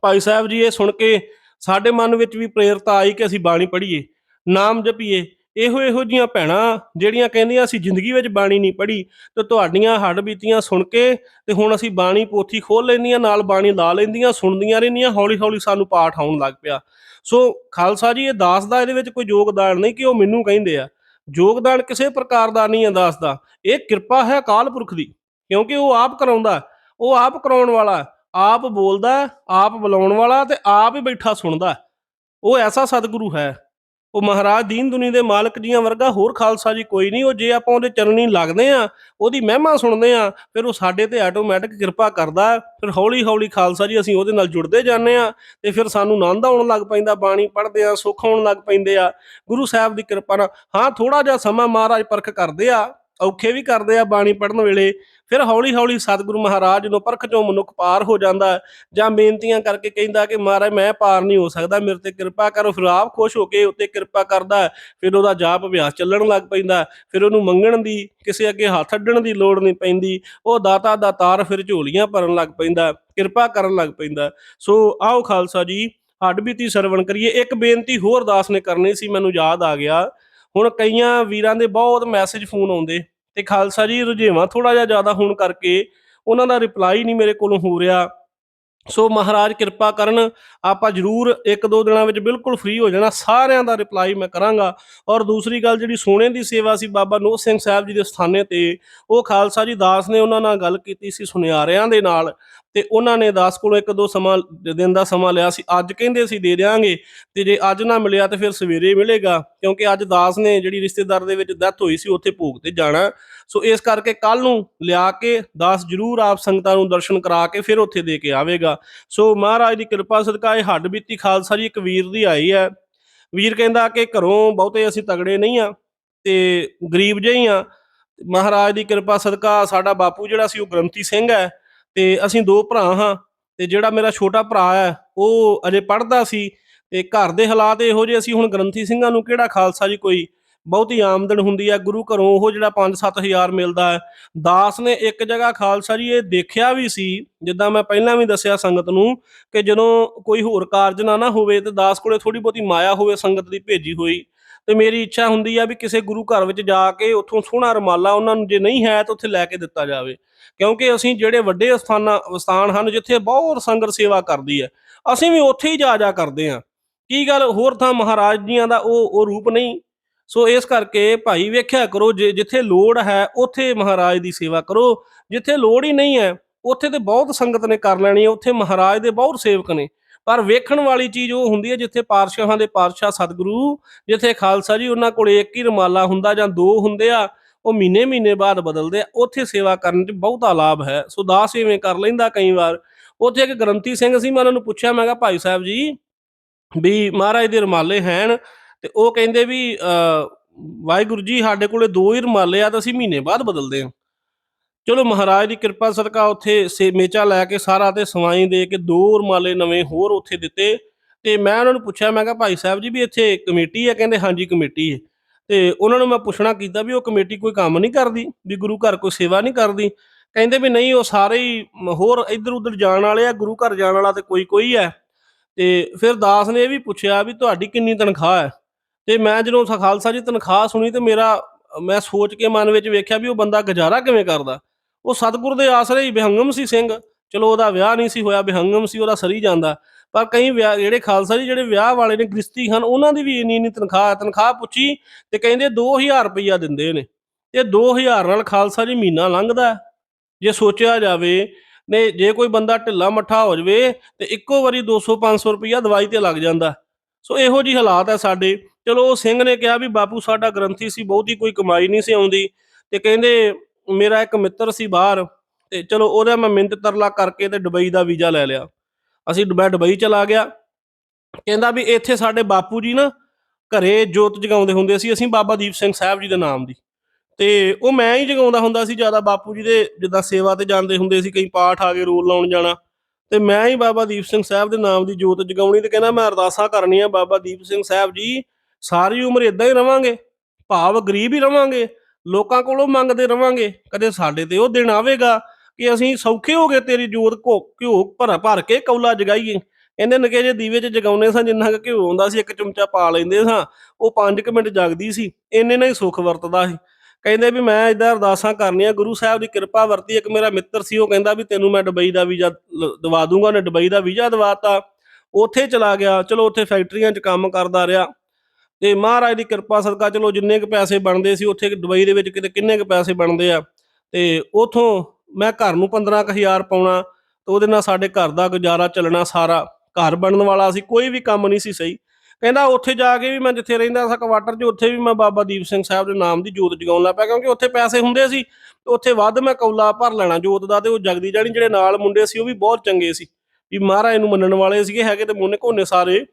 ਭਾਈ ਸਾਹਿਬ ਜੀ ਇਹ ਸੁਣ ਕੇ ਸਾਡੇ ਮਨ ਵਿੱਚ ਵੀ ਪ੍ਰੇਰਤਾ ਆਈ ਕਿ ਅਸੀਂ ਬਾਣੀ ਪੜ੍ਹੀਏ, ਨਾਮ ਜਪੀਏ। ਇਹੋ ਇਹੋ ਜੀਆਂ ਭੈਣਾਂ ਜਿਹੜੀਆਂ ਕਹਿੰਦੀਆਂ ਅਸੀਂ ਜ਼ਿੰਦਗੀ ਵਿੱਚ ਬਾਣੀ ਨਹੀਂ ਪੜ੍ਹੀ ਤੇ ਤੁਹਾਡੀਆਂ ਹੱਡ ਬੀਤੀਆਂ ਸੁਣ ਕੇ ਤੇ ਹੁਣ ਅਸੀਂ ਬਾਣੀ ਪੋਥੀ ਖੋਲ ਲੈਂਦੀਆਂ, ਨਾਲ ਬਾਣੀ ਲਾ ਲੈਂਦੀਆਂ, ਸੁਣਦੀਆਂ ਰਹਿੰਦੀਆਂ ਹੌਲੀ ਹੌਲੀ ਸਾਨੂੰ ਪਾਠ ਆਉਣ ਲੱਗ ਪਿਆ। ਸੋ ਖਾਲਸਾ ਜੀ, ਇਹ ਦਾਸ ਦਾ ਇਹਦੇ ਵਿੱਚ ਕੋਈ ਯੋਗਦਾਨ ਨਹੀਂ ਕਿ ਉਹ ਮੈਨੂੰ ਕਹਿੰਦੇ ਆ। ਯੋਗਦਾਨ ਕਿਸੇ ਪ੍ਰਕਾਰ ਦਾ ਨਹੀਂ ਹੈ ਦਾਸ ਦਾ। ਇਹ ਕਿਰਪਾ ਹੈ ਅਕਾਲ ਪੁਰਖ ਦੀ, ਕਿਉਂਕਿ ਉਹ ਆਪ ਕਰਾਉਂਦਾ, ਉਹ ਆਪ ਕਰਾਉਣ ਵਾਲਾ, ਆਪ ਬੋਲਦਾ, ਆਪ ਬੁਲਾਉਣ ਵਾਲਾ ਤੇ ਆਪ ਹੀ ਬੈਠਾ ਸੁਣਦਾ। ਉਹ ਐਸਾ ਸਤਿਗੁਰੂ ਹੈ। ਉਹ ਮਹਾਰਾਜ ਦੀਨ ਦੁਨੀ ਦੇ ਮਾਲਕ ਜੀਆਂ ਵਰਗਾ ਹੋਰ ਖਾਲਸਾ ਜੀ ਕੋਈ ਨਹੀਂ, ਉਹ ਜੇ ਆਪਾਂ ਉਹਦੇ ਚਰਨੀ ਲੱਗਦੇ ਆ ਉਹਦੀ ਮਹਿਮਾ ਸੁਣਦੇ ਆ ਫਿਰ ਉਹ ਸਾਡੇ ਤੇ ਆਟੋਮੈਟਿਕ ਕਿਰਪਾ ਕਰਦਾ, ਫਿਰ ਹੌਲੀ ਹੌਲੀ ਖਾਲਸਾ ਜੀ ਅਸੀਂ ਉਹਦੇ ਨਾਲ ਜੁੜਦੇ ਜਾਂਦੇ ਆ ਤੇ ਫਿਰ ਸਾਨੂੰ ਆਨੰਦ ਆਉਣ ਲੱਗ ਪੈਂਦਾ, ਬਾਣੀ ਪੜ੍ਹਦੇ ਆ ਸੁੱਖ ਆਉਣ ਲੱਗ ਪੈਂਦੇ ਆ, ਗੁਰੂ ਸਾਹਿਬ ਦੀ ਕਿਰਪਾ ਨਾਲ। ਹਾਂ ਥੋੜਾ ਜਿਹਾ ਸਮਾਂ ਮਹਾਰਾਜ ਪਰਖ ਕਰਦੇ ਆ, ਔਖੇ ਵੀ ਕਰਦੇ ਆ ਬਾਣੀ ਪੜ੍ਹਨ ਵੇਲੇ ਫਿਰ ਹੌਲੀ ਹੌਲੀ ਸਤਿਗੁਰੂ ਮਹਾਰਾਜ ਜਦੋਂ ਪਰਖ ਚੋਂ ਮਨੁੱਖ ਪਾਰ ਹੋ ਜਾਂਦਾ ਜਾਂ ਬੇਨਤੀਆਂ ਕਰਕੇ ਕਹਿੰਦਾ ਕਿ ਮਹਾਰਾਜ, ਮੈਂ ਪਾਰ ਨਹੀਂ ਹੋ ਸਕਦਾ, ਮੇਰੇ ਤੇ ਕਿਰਪਾ ਕਰੋ। ਫਿਰ ਆਪ ਖੁਸ਼ ਹੋ ਕੇ ਉੱਤੇ ਕਿਰਪਾ ਕਰਦਾ ਫਿਰ ਉਹਦਾ ਜਾਪ ਅਭਿਆਸ ਚੱਲਣ ਲੱਗ ਪੈਂਦਾ ਫਿਰ ਉਹਨੂੰ ਮੰਗਣ ਦੀ, ਕਿਸੇ ਅੱਗੇ ਹੱਥ ਅੱਡਣ ਦੀ ਲੋੜ ਨਹੀਂ ਪੈਂਦੀ, ਉਹ ਦਾਤਾ ਦਾ ਤਾਰ ਫਿਰ ਝੋਲੀਆਂ ਭਰਨ ਲੱਗ ਪੈਂਦਾ ਕਿਰਪਾ ਕਰਨ ਲੱਗ ਪੈਂਦਾ ਸੋ ਆਓ ਖਾਲਸਾ ਜੀ, ਹੱਡ ਬੀਤੀ ਸਰਵਣ ਕਰੀਏ। ਇੱਕ ਬੇਨਤੀ ਹੋਰ ਦਾਸ ਨੇ ਕਰਨੀ ਸੀ, ਮੈਨੂੰ ਯਾਦ ਆ ਗਿਆ। ਹੁਣ ਕਈਆਂ ਵੀਰਾਂ ਦੇ ਬਹੁਤ ਮੈਸੇਜ ਫੋਨ ਆਉਂਦੇ। ਤੇ ਖਾਲਸਾ ਜੀ ਰੁਝੇਵਾਂ ਥੋੜਾ ਜਿਹਾ ਜ਼ਿਆਦਾ ਹੋਣ ਕਰਕੇ ਉਹਨਾਂ ਦਾ ਰਿਪਲਾਈ ਨਹੀਂ ਮੇਰੇ ਕੋਲੋਂ ਹੋ ਰਿਹਾ। ਸੋ ਮਹਾਰਾਜ ਕਿਰਪਾ ਕਰਨ, ਆਪਾਂ ਜਰੂਰ ਇੱਕ ਦੋ ਦਿਨਾਂ ਵਿੱਚ ਬਿਲਕੁਲ ਫ੍ਰੀ ਹੋ ਜਾਣਾ, ਸਾਰਿਆਂ ਦਾ ਰਿਪਲਾਈ ਮੈਂ ਕਰਾਂਗਾ। ਔਰ ਦੂਸਰੀ ਗੱਲ ਜਿਹੜੀ ਸੋਨੇ ਦੀ ਸੇਵਾ ਸੀ ਬਾਬਾ ਨੋਹ ਸਿੰਘ ਸਾਹਿਬ ਜੀ ਦੇ ਸਥਾਨੇ ਤੇ, ਉਹ ਖਾਲਸਾ ਜੀ ਦਾਸ ਨੇ ਉਹਨਾਂ ਨਾਲ ਗੱਲ ਕੀਤੀ ਸੀ ਸੁਨਿਆਰਿਆਂ ਦੇ ਨਾਲ। ਤੇ ਉਹਨਾਂ ਨੇ ਦਾਸ ਕੋਲੋਂ ਇੱਕ ਦੋ ਸਮਾਂ, ਦਿਨ ਦਾ ਸਮਾਂ ਲਿਆ ਸੀ। ਅੱਜ ਕਹਿੰਦੇ ਸੀ ਦੇ ਦਿਆਂਗੇ ਤੇ ਜੇ ਅੱਜ ਨਾ ਮਿਲਿਆ ਤੇ ਫਿਰ ਸਵੇਰੇ ਮਿਲੇਗਾ, ਕਿਉਂਕਿ ਅੱਜ ਦਾਸ ਨੇ ਜਿਹੜੀ ਰਿਸ਼ਤੇਦਾਰ ਦੇ ਵਿੱਚ ਡੈਥ ਹੋਈ ਸੀ, ਉੱਥੇ ਭੋਗ ਤੇ ਜਾਣਾ। ਸੋ ਇਸ ਕਰਕੇ ਕੱਲ ਨੂੰ ਲਿਆ ਕੇ ਦਾਸ ਜਰੂਰ ਆਪ ਸੰਗਤਾਂ ਨੂੰ ਦਰਸ਼ਨ ਕਰਾ ਕੇ ਫਿਰ ਉੱਥੇ ਦੇ ਕੇ ਆਵੇਗਾ। ਸੋ ਮਹਾਰਾਜ ਦੀ ਕਿਰਪਾ ਸਦਕਾ ਇਹ ਹੱਡ ਬੀਤੀ ਖਾਲਸਾ ਜੀ ਇੱਕ ਵੀਰ ਦੀ ਆਈ ਹੈ। ਵੀਰ ਕਹਿੰਦਾ ਕਿ ਘਰੋਂ ਬਹੁਤੇ ਅਸੀਂ ਤਗੜੇ ਨਹੀਂ ਆ ਤੇ ਗਰੀਬ ਜਿਹੇ ਹੀ ਆ ਮਹਾਰਾਜ ਦੀ ਕਿਰਪਾ ਸਦਕਾ ਸਾਡਾ ਬਾਪੂ ਜਿਹੜਾ ਸੀ ਉਹ ਗ੍ਰੰਥੀ ਸਿੰਘ ਹੈ। ਤੇ ਅਸੀਂ ਦੋ ਭਰਾ ਹਾਂ ਤੇ ਜਿਹੜਾ ਮੇਰਾ ਛੋਟਾ ਭਰਾ ਹੈ, ਉਹ ਅਜੇ ਪੜ੍ਹਦਾ ਸੀ ਤੇ ਘਰ ਦੇ ਹਾਲਾਤ ਇਹੋ ਜਿਹੇ ਅਸੀਂ ਹੁਣ ਗ੍ਰੰਥੀ ਸਿੰਘਾਂ ਨੂੰ ਕਿਹੜਾ ਖਾਲਸਾ ਜੀ ਕੋਈ ਬਹੁਤੀ ਆਮਦਨ ਹੁੰਦੀ ਹੈ, ਗੁਰੂ ਘਰੋਂ ਉਹ ਜਿਹੜਾ 5-7000 ਮਿਲਦਾ ਹੈ, ਦਾਸ ਨੇ ਇੱਕ ਜਗ੍ਹਾ ਖਾਲਸਾ ਜੀ ਇਹ ਦੇਖਿਆ ਵੀ ਸੀ, ਜਿੱਦਾਂ ਮੈਂ ਪਹਿਲਾਂ ਵੀ ਦੱਸਿਆ ਸੰਗਤ ਨੂੰ ਕਿ ਜਦੋਂ ਕੋਈ ਹੋਰ ਕਾਰਜ ਨਾ ਨਾ ਹੋਵੇ ਤੇ ਦਾਸ ਕੋਲੇ ਥੋੜੀ ਬਹੁਤੀ ਮਾਇਆ ਹੋਵੇ, ਸੰਗਤ ਦੀ ਭੇਜੀ ਹੋਈ ਤੇ ਮੇਰੀ ਇੱਛਾ ਹੁੰਦੀ ਆ ਵੀ ਕਿਸੇ ਗੁਰੂ ਘਰ ਵਿੱਚ ਜਾ ਕੇ ਉੱਥੋਂ ਸੋਹਣਾ ਰਮਾਲਾ ਉਹਨਾਂ ਨੂੰ ਜੇ ਨਹੀਂ ਹੈ ਤਾਂ ਉੱਥੇ ਲੈ ਕੇ ਦਿੱਤਾ ਜਾਵੇ। ਕਿਉਂਕਿ ਅਸੀਂ ਜਿਹੜੇ ਵੱਡੇ ਸਥਾਨਾਂ ਸਥਾਨ ਹਨ ਜਿੱਥੇ ਬਹੁਤ ਸੰਗਤ ਸੇਵਾ ਕਰਦੀ ਹੈ ਅਸੀਂ ਵੀ ਉੱਥੇ ਹੀ ਜਾ ਜਾ ਕਰਦੇ ਹਾਂ ਕੀ ਗੱਲ ਹੋਰ ਥਾਂ ਮਹਾਰਾਜ ਜੀਆਂ ਦਾ ਉਹ ਉਹ ਰੂਪ ਨਹੀਂ? ਸੋ ਇਸ ਕਰਕੇ ਭਾਈ ਵੇਖਿਆ ਕਰੋ ਜੇ, ਜਿੱਥੇ ਲੋੜ ਹੈ ਉੱਥੇ ਮਹਾਰਾਜ ਦੀ ਸੇਵਾ ਕਰੋ। ਜਿੱਥੇ ਲੋੜ ਹੀ ਨਹੀਂ ਹੈ, ਉੱਥੇ ਤੇ ਬਹੁਤ ਸੰਗਤ ਨੇ ਕਰ ਲੈਣੀ ਹੈ ਉੱਥੇ ਮਹਾਰਾਜ ਦੇ ਬਹੁਤ ਸੇਵਕ ਨੇ। ਪਰ ਵੇਖਣ ਵਾਲੀ ਚੀਜ਼ ਉਹ ਹੁੰਦੀ ਹੈ ਜਿੱਥੇ ਪਾਤਸ਼ਾਹਾਂ ਦੇ ਪਾਤਸ਼ਾਹ ਸਤਿਗੁਰੂ ਜਿੱਥੇ ਖਾਲਸਾ ਜੀ ਉਹਨਾਂ ਕੋਲ ਇੱਕ ਹੀ ਰਮਾਲਾ ਹੁੰਦਾ ਜਾਂ ਦੋ ਹੁੰਦੇ ਆ ਉਹ ਮਹੀਨੇ ਮਹੀਨੇ ਬਾਅਦ ਬਦਲਦੇ ਆ। ਉੱਥੇ ਸੇਵਾ ਕਰਨ 'ਚ ਬਹੁਤਾ ਲਾਭ ਹੈ। ਸੋ ਦਾਸ ਇਵੇਂ ਕਰ ਲੈਂਦਾ ਕਈ ਵਾਰ। ਉੱਥੇ ਇੱਕ ਗ੍ਰੰਥੀ ਸਿੰਘ ਸੀ ਮੈਂ ਉਹਨਾਂ ਨੂੰ ਪੁੱਛਿਆ ਮੈਂ ਕਿਹਾ ਭਾਈ ਸਾਹਿਬ ਜੀ ਵੀ ਮਹਾਰਾਜ ਦੇ ਰਮਾਲੇ ਹੈਨ ਤੇ ਉਹ ਕਹਿੰਦੇ ਵੀ ਅ, ਵਾਹਿਗੁਰੂ ਜੀ ਸਾਡੇ ਕੋਲੇ ਦੋ ਹੀ ਰਮਾਲੇ ਆ ਤਾਂ ਅਸੀਂ ਮਹੀਨੇ ਬਾਅਦ ਬਦਲਦੇ ਹਾਂ। ਚਲੋ ਮਹਾਰਾਜ ਦੀ ਕਿਰਪਾ ਸਦਕਾ ਉੱਥੇ ਸੇ ਮੇਚਾ ਲੈ ਕੇ ਸਾਰਾ ਤੇ ਸਵਾਈ ਦੇ ਕੇ ਦੋ ਰਮਾਲੇ ਨਵੇਂ ਹੋਰ ਉੱਥੇ ਦਿੱਤੇ। ਤੇ ਮੈਂ ਉਹਨਾਂ ਨੂੰ ਪੁੱਛਿਆ, ਮੈਂ ਕਿਹਾ ਭਾਈ ਸਾਹਿਬ ਜੀ ਵੀ ਇੱਥੇ ਕਮੇਟੀ ਹੈ? ਕਹਿੰਦੇ ਹਾਂਜੀ, ਕਮੇਟੀ ਹੈ। ਤੇ ਉਹਨਾਂ ਨੂੰ ਮੈਂ ਪੁੱਛਣਾ ਕੀਤਾ ਵੀ ਉਹ ਕਮੇਟੀ ਕੋਈ ਕੰਮ ਨਹੀਂ ਕਰਦੀ, ਵੀ ਗੁਰੂ ਘਰ ਕੋਈ ਸੇਵਾ ਨਹੀਂ ਕਰਦੀ। ਕਹਿੰਦੇ ਵੀ ਨਹੀਂ, ਉਹ ਸਾਰੇ ਹੀ ਹੋਰ ਇੱਧਰ ਉੱਧਰ ਜਾਣ ਵਾਲੇ ਆ, ਗੁਰੂ ਘਰ ਜਾਣ ਵਾਲਾ ਤੇ ਕੋਈ ਕੋਈ ਹੈ। ਤੇ ਫਿਰ ਦਾਸ ਨੇ ਇਹ ਵੀ ਪੁੱਛਿਆ ਵੀ ਤੁਹਾਡੀ ਕਿੰਨੀ ਤਨਖਾਹ ਹੈ? ਤੇ ਮੈਂ ਜਦੋਂ ਖਾਲਸਾ ਜੀ ਤਨਖਾਹ ਸੁਣੀ ਤੇ ਮੇਰਾ, ਮੈਂ ਸੋਚ ਕੇ ਮਨ ਵਿੱਚ ਵੇਖਿਆ ਵੀ ਉਹ ਬੰਦਾ ਗੁਜ਼ਾਰਾ ਕਿਵੇਂ ਕਰਦਾ? ਉਹ ਸਤਿਗੁਰ ਦੇ ਆਸਰੇ ਹੀ ਬਿਹੰਗਮ ਸੀ ਸਿੰਘ। ਚਲੋ ਉਹਦਾ ਵਿਆਹ ਨਹੀਂ ਸੀ ਹੋਇਆ, ਬਿਹੰਗਮ ਸੀ, ਉਹਦਾ ਸਰੀ ਜਾਂਦਾ। ਪਰ ਕਈ ਵਿਆਹ ਜਿਹੜੇ ਖਾਲਸਾ ਜੀ, ਜਿਹੜੇ ਵਿਆਹ ਵਾਲੇ ਨੇ ਗ੍ਰਿਸ਼ਤੀ ਹਨ, ਉਹਨਾਂ ਦੀ ਵੀ ਇੰਨੀ ਇੰਨੀ ਤਨਖਾਹ ਤਨਖਾਹ ਪੁੱਛੀ ਤੇ ਕਹਿੰਦੇ 2000 ਰੁਪਈਆ ਦਿੰਦੇ ਨੇ। ਤੇ 2000 ਨਾਲ ਖਾਲਸਾ ਜੀ ਮਹੀਨਾ ਲੰਘਦਾ ਜੇ ਸੋਚਿਆ ਜਾਵੇ, ਨੇ ਜੇ ਕੋਈ ਬੰਦਾ ਢਿੱਲਾ ਮੱਠਾ ਹੋ ਜਵੇ ਤੇ ਇੱਕੋ ਵਾਰੀ 200 500 ਰੁਪਈਆ ਦਵਾਈ ਤੇ ਲੱਗ ਜਾਂਦਾ। ਸੋ ਇਹੋ ਜੀ ਹਾਲਾਤ ਹੈ ਸਾਡੇ। ਚਲੋ ਉਹ ਸਿੰਘ ਨੇ ਕਿਹਾ ਵੀ ਬਾਪੂ ਸਾਡਾ ਗ੍ਰੰਥੀ ਸੀ, ਬਹੁਤੀ ਕੋਈ ਕਮਾਈ ਨਹੀਂ ਸੀ ਆਉਂਦੀ। ਤੇ ਕਹਿੰਦੇ ਮੇਰਾ ਇੱਕ ਮਿੱਤਰ ਸੀ ਬਾਹਰ ਤੇ ਚਲੋ ਉਹਦਾ ਮੈਂ ਮਿੰਤ ਤਰਲਾ ਕਰਕੇ ਤੇ ਦੁਬਈ ਦਾ ਵੀਜ਼ਾ ਲੈ ਲਿਆ। ਅਸੀਂ ਦੁਬਈ ਦੁਬਈ ਚਲਾ ਗਿਆ। ਕਹਿੰਦਾ ਵੀ ਇੱਥੇ ਸਾਡੇ ਬਾਪੂ ਜੀ ਨਾ ਘਰੇ ਜੋਤ ਜਗਾਉਂਦੇ ਹੁੰਦੇ ਸੀ, ਅਸੀਂ ਬਾਬਾ ਦੀਪ ਸਿੰਘ ਸਾਹਿਬ ਜੀ ਦੇ ਨਾਮ ਦੀ। ਤੇ ਉਹ ਮੈਂ ਹੀ ਜਗਾਉਂਦਾ ਹੁੰਦਾ ਸੀ ਜ਼ਿਆਦਾ ਬਾਪੂ ਜੀ ਦੇ, ਜਿੱਦਾਂ ਸੇਵਾ ਤੇ ਜਾਂਦੇ ਹੁੰਦੇ ਸੀ, ਕਈ ਪਾਠ ਆ ਕੇ ਰੋਲ ਲਾਉਣ ਜਾਣਾ। ਤੇ ਮੈਂ ਹੀ ਬਾਬਾ ਦੀਪ ਸਿੰਘ ਸਾਹਿਬ ਦੇ ਨਾਮ ਦੀ ਜੋਤ ਜਗਾਉਣੀ ਤੇ ਕਹਿੰਦਾ ਮੈਂ ਅਰਦਾਸਾਂ ਕਰਨੀਆਂ ਬਾਬਾ ਦੀਪ ਸਿੰਘ ਸਾਹਿਬ ਜੀ, ਸਾਰੀ ਉਮਰ ਇਦਾਂ ਹੀ ਰਵਾਂਗੇ, ਭਾਵ ਗਰੀਬ ਹੀ ਰਵਾਂਗੇ। ਲੋਕਾਂ ਕੋਲੋਂ ਮੰਗਦੇ ਰਵਾਂਗੇ। ਕਦੇ ਸਾਡੇ ਤੇ ਉਹ ਦਿਨ ਆਵੇਗਾ ਕਿ ਅਸੀਂ ਸੌਖੇ ਹੋ ਗਏ ਤੇਰੀ ਜੋਤ ਘੋ, ਘਿਓ ਭਰ ਭਰ ਕੇ ਕੌਲਾ ਜਗਾਈਏ। ਇਹਨੇ ਨਕੇ ਜੇ ਦੀਵੇ 'ਚ ਜਗਾਉਨੇ ਸਾਂ, ਜਿੰਨਾ ਕੁ ਘਿਓ ਹੁੰਦਾ ਸੀ, ਇੱਕ ਚਮਚਾ ਪਾ ਲੈਂਦੇ ਸਾਂ। ਉਹ 5 ਮਿੰਟ ਜਗਦੀ ਸੀ। ਇੰਨੇ ਨਾਲ ਹੀ ਸੁੱਖ ਵਰਤਦਾ ਸੀ। ਕਹਿੰਦੇ ਵੀ ਮੈਂ ਇਦਾਂ ਅਰਦਾਸਾਂ ਕਰਨੀਆਂ, ਗੁਰੂ ਸਾਹਿਬ ਦੀ ਕਿਰਪਾ ਵਰਤੀ। ਇੱਕ ਮੇਰਾ ਮਿੱਤਰ ਸੀ, ਉਹ ਕਹਿੰਦਾ ਵੀ ਤੈਨੂੰ ਮੈਂ ਦੁਬਈ ਦਾ ਵੀਜ਼ਾ ਦਵਾ ਦੂੰਗਾ। ਉਹਨੇ ਦੁਬਈ ਦਾ ਵੀਜ਼ਾ ਦਵਾਤਾ ਉੱਥੇ ਚਲਾ ਗਿਆ। ਚਲੋ, ਉੱਥੇ ਫੈਕਟਰੀਆਂ 'ਚ ਕੰਮ ਕਰਦਾ ਰਿਹਾ। ਤੇ ਮਹਾਰਾਜ ਦੀ ਕਿਰਪਾ ਸਦਕਾ, ਚਲੋ ਜਿੰਨੇ ਕੁ ਪੈਸੇ ਬਣਦੇ ਸੀ, ਉੱਥੇ ਦੁਬਈ ਦੇ ਵਿੱਚ ਕਿਤੇ ਕਿੰਨੇ ਕੁ ਪੈਸੇ ਬਣਦੇ ਆ। ਤੇ ਉਥੋਂ ਮੈਂ ਘਰ ਨੂੰ 15000 ਪਾਉਣਾ, ਤੇ ਉਹਦੇ ਨਾਲ ਸਾਡੇ ਘਰ ਦਾ ਗੁਜ਼ਾਰਾ ਚੱਲਣਾ ਸਾਰਾ। ਘਰ ਬਣਨ ਵਾਲਾ ਸੀ, ਕੋਈ ਵੀ ਕੰਮ ਨਹੀਂ ਸੀ ਸਹੀ। ਕਹਿੰਦਾ ਉੱਥੇ ਜਾ ਕੇ ਵੀ ਮੈਂ ਜਿੱਥੇ ਰਹਿੰਦਾ ਸਾਂ ਕੁਆਟਰ 'ਚ, ਉੱਥੇ ਵੀ ਮੈਂ ਬਾਬਾ ਦੀਪ ਸਿੰਘ ਸਾਹਿਬ ਦੇ ਨਾਮ ਦੀ ਜੋਤ ਜਗਾਉਣ ਲੱਗ ਪਿਆ, ਕਿਉਂਕਿ ਉੱਥੇ ਪੈਸੇ ਹੁੰਦੇ ਸੀ ਉੱਥੇ ਵੱਧ ਮੈਂ ਕੌਲਾ ਭਰ ਲੈਣਾ ਜੋਤ ਦਾ, ਤੇ ਉਹ ਜਗਦੀ ਜਾਣੀ ਜਿਹੜੇ ਨਾਲ ਮੁੰਡੇ ਸੀ, ਉਹ ਵੀ ਬਹੁਤ ਚੰਗੇ ਸੀ। ਵੀ ਮਹਾਰਾਜ ਨੂੰ ਮੰਨਣ ਵਾਲੇ ਸੀਗੇ, ਹੈਗੇ ਤੇ ਮੋਨੇ ਕੋਨੇ ਸਾਰੇ।